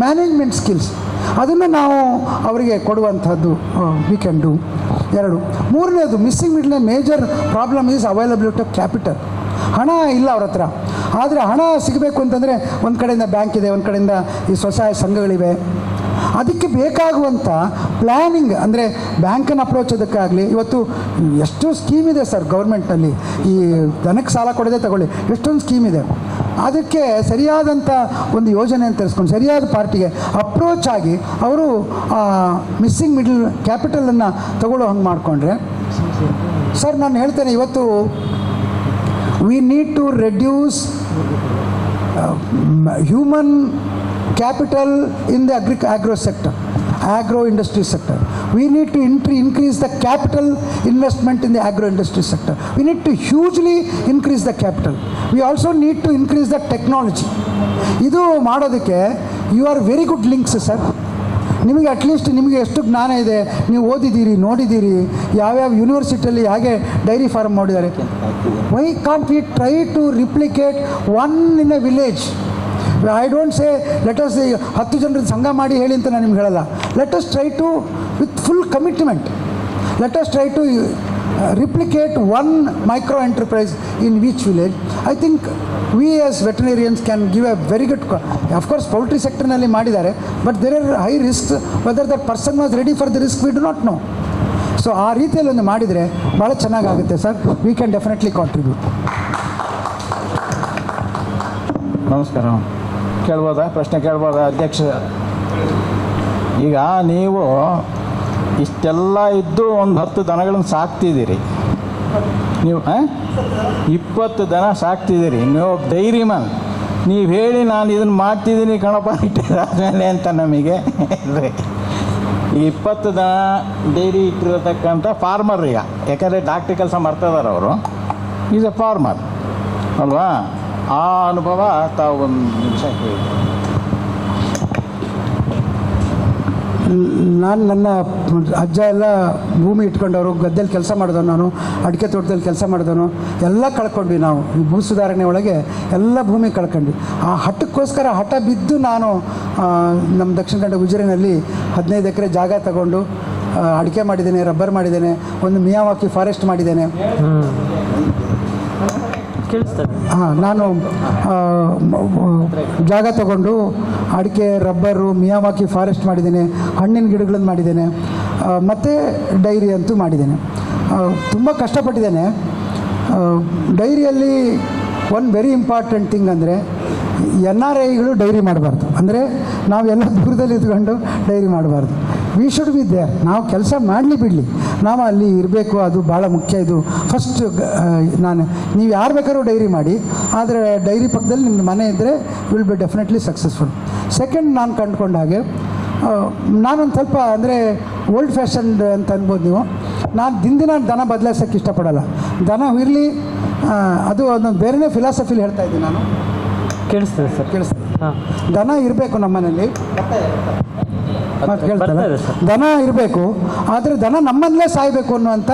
Speaker 1: management skills ಅದನ್ನು ನಾವು ಅವರಿಗೆ ಕೊಡುವಂಥದ್ದು ವಿ ಕ್ಯಾನ್ ಡೂ ಎರಡು. ಮೂರನೇದು missing middle major problem is availability of capital ಹಣ ಇಲ್ಲ ಅವ್ರ ಹತ್ರ. ಆದರೆ ಹಣ ಸಿಗಬೇಕು ಅಂತಂದರೆ ಒಂದು ಕಡೆಯಿಂದ ಬ್ಯಾಂಕ್ ಇದೆ, ಒಂದು ಕಡೆಯಿಂದ ಈ ಸ್ವಸಹಾಯ ಸಂಘಗಳಿವೆ. ಅದಕ್ಕೆ ಬೇಕಾಗುವಂಥ ಪ್ಲ್ಯಾನಿಂಗ್ ಅಂದರೆ ಬ್ಯಾಂಕನ್ನು ಅಪ್ರೋಚ್ ಅದಕ್ಕಾಗಲಿ, ಇವತ್ತು ಎಷ್ಟು ಸ್ಕೀಮ್ ಇದೆ ಸರ್ ಗೌರ್ಮೆಂಟಲ್ಲಿ ಈ ದನಕ್ಕೆ ಸಾಲ ಕೊಡದೆ ತಗೊಳ್ಳಿ, ಎಷ್ಟೊಂದು ಸ್ಕೀಮ್ ಇದೆ. ಅದಕ್ಕೆ ಸರಿಯಾದಂಥ ಒಂದು ಯೋಜನೆ ಅಂತ ತರಿಸ್ಕೊಂಡು, ಸರಿಯಾದ ಪಾರ್ಟಿಗೆ ಅಪ್ರೋಚ್ ಆಗಿ ಅವರು ಮಿಸ್ಸಿಂಗ್ ಮಿಡಲ್ ಕ್ಯಾಪಿಟಲನ್ನು ತಗೊಳ್ಳೋ ಹಂಗೆ ಮಾಡಿಕೊಂಡ್ರೆ. ಸರ್ ನಾನು ಹೇಳ್ತೇನೆ, ಇವತ್ತು We need to reduce human capital in the agri- agro sector, agro industry sector. We need to intri- increase the capital investment in the agro industry sector. We need to hugely increase the capital. We also need to increase the technology. ಇದು ಮಾಡೋದಕ್ಕೆ you are very good links sir ನಿಮಗೆ at least ನಿಮಗೆ ಎಷ್ಟು ಜ್ಞಾನ ಇದೆ, ನೀವು ಓದಿದ್ದೀರಿ, ನೋಡಿದ್ದೀರಿ, ಯಾವ್ಯಾವ ಯೂನಿವರ್ಸಿಟಿಯಲ್ಲಿ ಹೇಗೆ ಡೈರಿ ಫಾರ್ಮ್ ಮಾಡಿದ್ದಾರೆ. Why can't we try to replicate one in a village I don't say let's ಹತ್ತು ಜನರ ಸಂಘ ಮಾಡಿ ಹೇಳಿ ಅಂತ ನಾನು ನಿಮ್ಗೆ ಹೇಳಲ್ಲ. Let's try to with full commitment let's try to replicate one micro enterprise in which village I think we as veterinarians can give a very good of course poultry ಸೆಕ್ಟರ್ನಲ್ಲಿ ಮಾಡಿದ್ದಾರೆ but there are high risk whether that person was ready for the risk we do not know so ಆ ರೀತಿಯಲ್ಲಿ ಒಂದು ಮಾಡಿದರೆ ಭಾಳ ಚೆನ್ನಾಗಾಗುತ್ತೆ sir we can definitely contribute
Speaker 2: ನಮಸ್ಕಾರ. ಕೇಳ್ಬೋದಾ? ಪ್ರಶ್ನೆ ಕೇಳ್ಬೋದಾ, ಅಧ್ಯಕ್ಷ? ಈಗ ನೀವು ಇಷ್ಟೆಲ್ಲ ಇದ್ದು ಒಂದು ಹತ್ತು ದನಗಳನ್ನು ಸಾಕ್ತಿದ್ದೀರಿ. ನೀವು ಇಪ್ಪತ್ತು ದನ ಸಾಕ್ತಿದ್ದೀರಿ. ನೀವು ಡೈರಿ ಮನ್ ನೀವು ಹೇಳಿ ನಾನು ಇದನ್ನು ಮಾಡ್ತಿದ್ದೀನಿ ಕಣಪ್ಪ ಇಟ್ಟಿದ್ದಾದ್ಮೇಲೆ ಅಂತ ನಮಗೆ. ಈ ಇಪ್ಪತ್ತು ದನ ಡೈರಿ ಇಟ್ಟಿರತಕ್ಕಂಥ ಫಾರ್ಮರ್ ಈಗ. ಯಾಕಂದರೆ ಡಾಕ್ಟ್ರಿ ಕೆಲಸ ಮಾಡ್ತಿದ್ದಾರೆ ಅವರು. ಈಸ್ ಎ ಫಾರ್ಮರ್ ಅಲ್ವಾ? ಆ ಅನುಭವ ತಾವು ಒಂದು ನಿಮಿಷ ಹೇಳಿ
Speaker 1: ನಾನು ನನ್ನ ಅಜ್ಜ ಎಲ್ಲ ಭೂಮಿ ಇಟ್ಕೊಂಡವರು, ಗದ್ದೆಲಿ ಕೆಲಸ ಮಾಡಿದವನು ನಾನು, ಅಡಿಕೆ ತೋಟದಲ್ಲಿ ಕೆಲಸ ಮಾಡಿದವನು, ಎಲ್ಲ ಕಳ್ಕೊಂಡ್ವಿ ನಾವು. ಈ ಭೂ ಸುಧಾರಣೆ ಒಳಗೆ ಎಲ್ಲ ಭೂಮಿ ಕಳ್ಕೊಂಡ್ವಿ. ಆ ಹಠಕ್ಕೋಸ್ಕರ ಹಠ ಬಿದ್ದು ನಾನು ನಮ್ಮ ದಕ್ಷಿಣ ಕನ್ನಡ ಉಜಿರಿನಲ್ಲಿ ಹದಿನೈದು ಎಕರೆ ಜಾಗ ತಗೊಂಡು ಅಡಿಕೆ ಮಾಡಿದ್ದೇನೆ, ರಬ್ಬರ್ ಮಾಡಿದ್ದೇನೆ, ಒಂದು ಮಿಯಾವಾಕಿ ಫಾರೆಸ್ಟ್ ಮಾಡಿದ್ದೇನೆ. ಹಾಂ, ನಾನು ಜಾಗ ತಗೊಂಡು ಅಡಿಕೆ, ರಬ್ಬರು, ಮಿಯಾವಾಕಿ ಫಾರೆಸ್ಟ್ ಮಾಡಿದ್ದೇನೆ, ಹಣ್ಣಿನ ಗಿಡಗಳನ್ನು ಮಾಡಿದ್ದೇನೆ ಮತ್ತು ಡೈರಿ ಅಂತೂ ಮಾಡಿದ್ದೇನೆ. ತುಂಬ ಕಷ್ಟಪಟ್ಟಿದ್ದೇನೆ. ಡೈರಿಯಲ್ಲಿ ಒನ್ ವೆರಿ ಇಂಪಾರ್ಟೆಂಟ್ ಥಿಂಗ್ ಅಂದರೆ ಎನ್ ಆರ್ ಐಗಳು ಡೈರಿ ಮಾಡಬಾರ್ದು. ಅಂದರೆ ಎಲ್ಲ ದೂರದಲ್ಲಿ ಇದ್ಕೊಂಡು ಡೈರಿ ಮಾಡಬಾರ್ದು. ವಿ ಶುಡ್ ಬಿ ದೇರ್ ನಾವು ಕೆಲಸ ಮಾಡಲಿ ಬಿಡಲಿ. ನಾವು ಅಲ್ಲಿ ಇರಬೇಕು ಅದು ಭಾಳ ಮುಖ್ಯ ಇದು. ಫಸ್ಟ್ ನಾನು ನೀವು ಯಾರು ಬೇಕಾದ್ರೂ ಡೈರಿ ಮಾಡಿ ಆದರೆ ಡೈರಿ ಪಕ್ಕದಲ್ಲಿ ನಿಮ್ಮ ಮನೆ ಇದ್ದರೆ will be definitely successful second ನಾನು ಕಂಡುಕೊಂಡ ಹಾಗೆ ನಾನೊಂದು ಸ್ವಲ್ಪ ಅಂದರೆ ಓಲ್ಡ್ ಫ್ಯಾಷನ್ಡ್ ಅಂತ ಅನ್ಬೋದು ನೀವು. ನಾನು ದಿನ ದನ ಬದಲಾಯಿಸೋಕ್ಕೆ ಇಷ್ಟಪಡಲ್ಲ. ದನ ಇರಲಿ ಅದು ಒಂದೊಂದು ಬೇರೆನೇ ಫಿಲಾಸಫಿಲಿ ಹೇಳ್ತಾ ಇದ್ದೀನಿ ನಾನು.
Speaker 3: ಕೇಳಿಸ್ತೇನೆ ಸರ್.
Speaker 1: ಕೇಳಿಸ್ತೇನೆ
Speaker 3: ಹಾಂ.
Speaker 1: ದನ ಇರಬೇಕು ನಮ್ಮ ಮನೇಲಿ ಮಾತು. ದನ ಇರಬೇಕು ಆದರೆ ದನ ನಮ್ಮಲ್ಲೇ ಸಾಯಬೇಕು ಅನ್ನುವಂಥ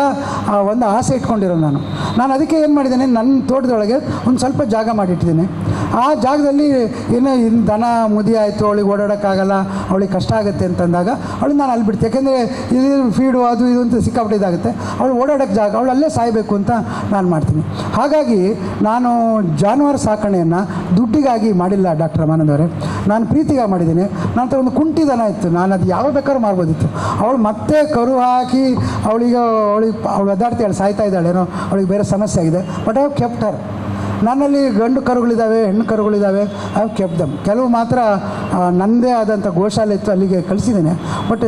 Speaker 1: ಒಂದು ಆಸೆ ಇಟ್ಕೊಂಡಿರೋ ನಾನು. ನಾನು ಅದಕ್ಕೆ ಏನು ಮಾಡಿದ್ದೇನೆ ನನ್ನ ತೋಟದೊಳಗೆ ಒಂದು ಸ್ವಲ್ಪ ಜಾಗ ಮಾಡಿಟ್ಟಿದ್ದೀನಿ. ಆ ಜಾಗದಲ್ಲಿ ಏನು ಇನ್ನು ದನ ಮುದಿ ಆಯಿತು ಅವಳಿಗೆ ಓಡಾಡೋಕ್ಕಾಗಲ್ಲ ಅವಳಿಗೆ ಕಷ್ಟ ಆಗುತ್ತೆ ಅಂತಂದಾಗ ಅವಳು ನಾನು ಅಲ್ಲಿ ಬಿಡ್ತೀನಿ. ಯಾಕೆಂದರೆ ಇದು ಫೀಡು ಅದು ಇದು ಅಂತ ಸಿಕ್ಕಾಪಟ್ಟೆ ಇದಾಗುತ್ತೆ ಅವಳು ಓಡಾಡೋಕ್ಕೆ ಜಾಗ ಅವಳು ಅಲ್ಲೇ ಸಾಯಬೇಕು ಅಂತ ನಾನು ಮಾಡ್ತೀನಿ. ಹಾಗಾಗಿ ನಾನು ಜಾನುವಾರು ಸಾಕಣೆಯನ್ನು ದುಡ್ಡಿಗಾಗಿ ಮಾಡಿಲ್ಲ ಡಾಕ್ಟರ್ ರಮಾನಂದವರೇ ನಾನು ಪ್ರೀತಿಗಾಗಿ ಮಾಡಿದ್ದೀನಿ. ನಂತರ ಒಂದು ಕುಂಟಿ ದನ ಇತ್ತು. ನಾನು ಅದು ಯಾವ ಬೇಕಾದ್ರೂ ಮಾಡ್ಬೋದಿತ್ತು. ಅವಳು ಮತ್ತೆ ಕರು ಹಾಕಿ ಅವಳಿಗೆ ಅವಳಿಗೆ ಅವಳು ಒದ್ದಾಡ್ತಾಳೆ ಸಾಯ್ತಾ ಇದ್ದಾಳೇನೋ ಅವಳಿಗೆ ಬೇರೆ ಸಮಸ್ಯೆ ಆಗಿದೆ. ಬಟ್ ಐ ಕೆಪ್ಟರ್ ನನ್ನಲ್ಲಿ ಗಂಡು ಕರುಗಳಿದ್ದಾವೆ ಹೆಣ್ಣು ಕರುಗಳಿದ್ದಾವೆ ಐ ಹ್ಯಾವ್ ಕೆಪ್ ದಮ್ ಕೆಲವು ಮಾತ್ರ ನನ್ನದೇ ಆದಂಥ ಗೋಶಾಲೆ ಇತ್ತು, ಅಲ್ಲಿಗೆ ಕಳಿಸಿದ್ದೇನೆ. ಬಟ್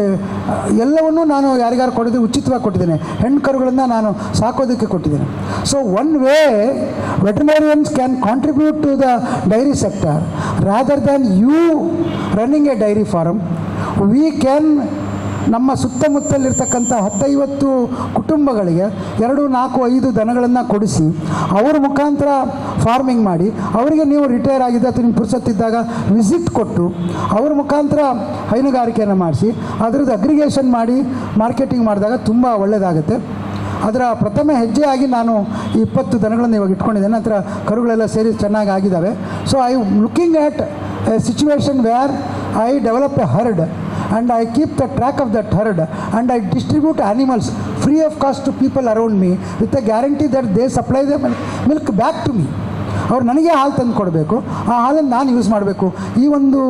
Speaker 1: ಎಲ್ಲವನ್ನೂ ನಾನು ಯಾರಿಗಾರು ಕೊಡೋದು ಉಚಿತವಾಗಿ ಕೊಟ್ಟಿದ್ದೇನೆ. ಹೆಣ್ಣು ಕರುಗಳನ್ನು ನಾನು ಸಾಕೋದಕ್ಕೆ ಕೊಟ್ಟಿದ್ದೇನೆ. So one way veterinarians can contribute to the dairy sector rather than you running a dairy farm we can ನಮ್ಮ ಸುತ್ತಮುತ್ತಲಿರ್ತಕ್ಕಂಥ ಹತ್ತೈವತ್ತು ಕುಟುಂಬಗಳಿಗೆ ಎರಡು, ನಾಲ್ಕು, ಐದು ದನಗಳನ್ನು ಕೊಡಿಸಿ ಅವರ ಮುಖಾಂತರ ಫಾರ್ಮಿಂಗ್ ಮಾಡಿ ಅವರಿಗೆ ನೀವು ರಿಟೈರ್ ಆಗಿದ್ದ ಅಥವಾ ನಿಮ್ಮ ಪುರುಸತ್ತಿದ್ದಾಗ ವಿಸಿಟ್ ಕೊಟ್ಟು ಅವ್ರ ಮುಖಾಂತರ ಹೈನುಗಾರಿಕೆಯನ್ನು ಮಾಡಿಸಿ ಅದರದ್ದು ಅಗ್ರಿಗೇಷನ್ ಮಾಡಿ ಮಾರ್ಕೆಟಿಂಗ್ ಮಾಡಿದಾಗ ತುಂಬ ಒಳ್ಳೆಯದಾಗುತ್ತೆ ಅದರ ಪ್ರಥಮ ಹೆಜ್ಜೆಯಾಗಿ ನಾನು ಈ ಇಪ್ಪತ್ತು ದನಗಳನ್ನು ಇವಾಗ ಇಟ್ಕೊಂಡಿದ್ದೇನೆ. ನಂತರ ಕರುಗಳೆಲ್ಲ ಸೇರಿ ಚೆನ್ನಾಗಿ ಆಗಿದ್ದಾವೆ so I looking at a situation where I develop a herd and I keep the track of that herd and I distribute animals free of cost to people around me with a guarantee that they supply the milk back to me. ಅವ್ರು ನನಗೆ ಹಾಲು ತಂದು ಕೊಡಬೇಕು. ಆ ಹಾಲನ್ನು ನಾನು use ಮಾಡಬೇಕು. ಈ ಒಂದು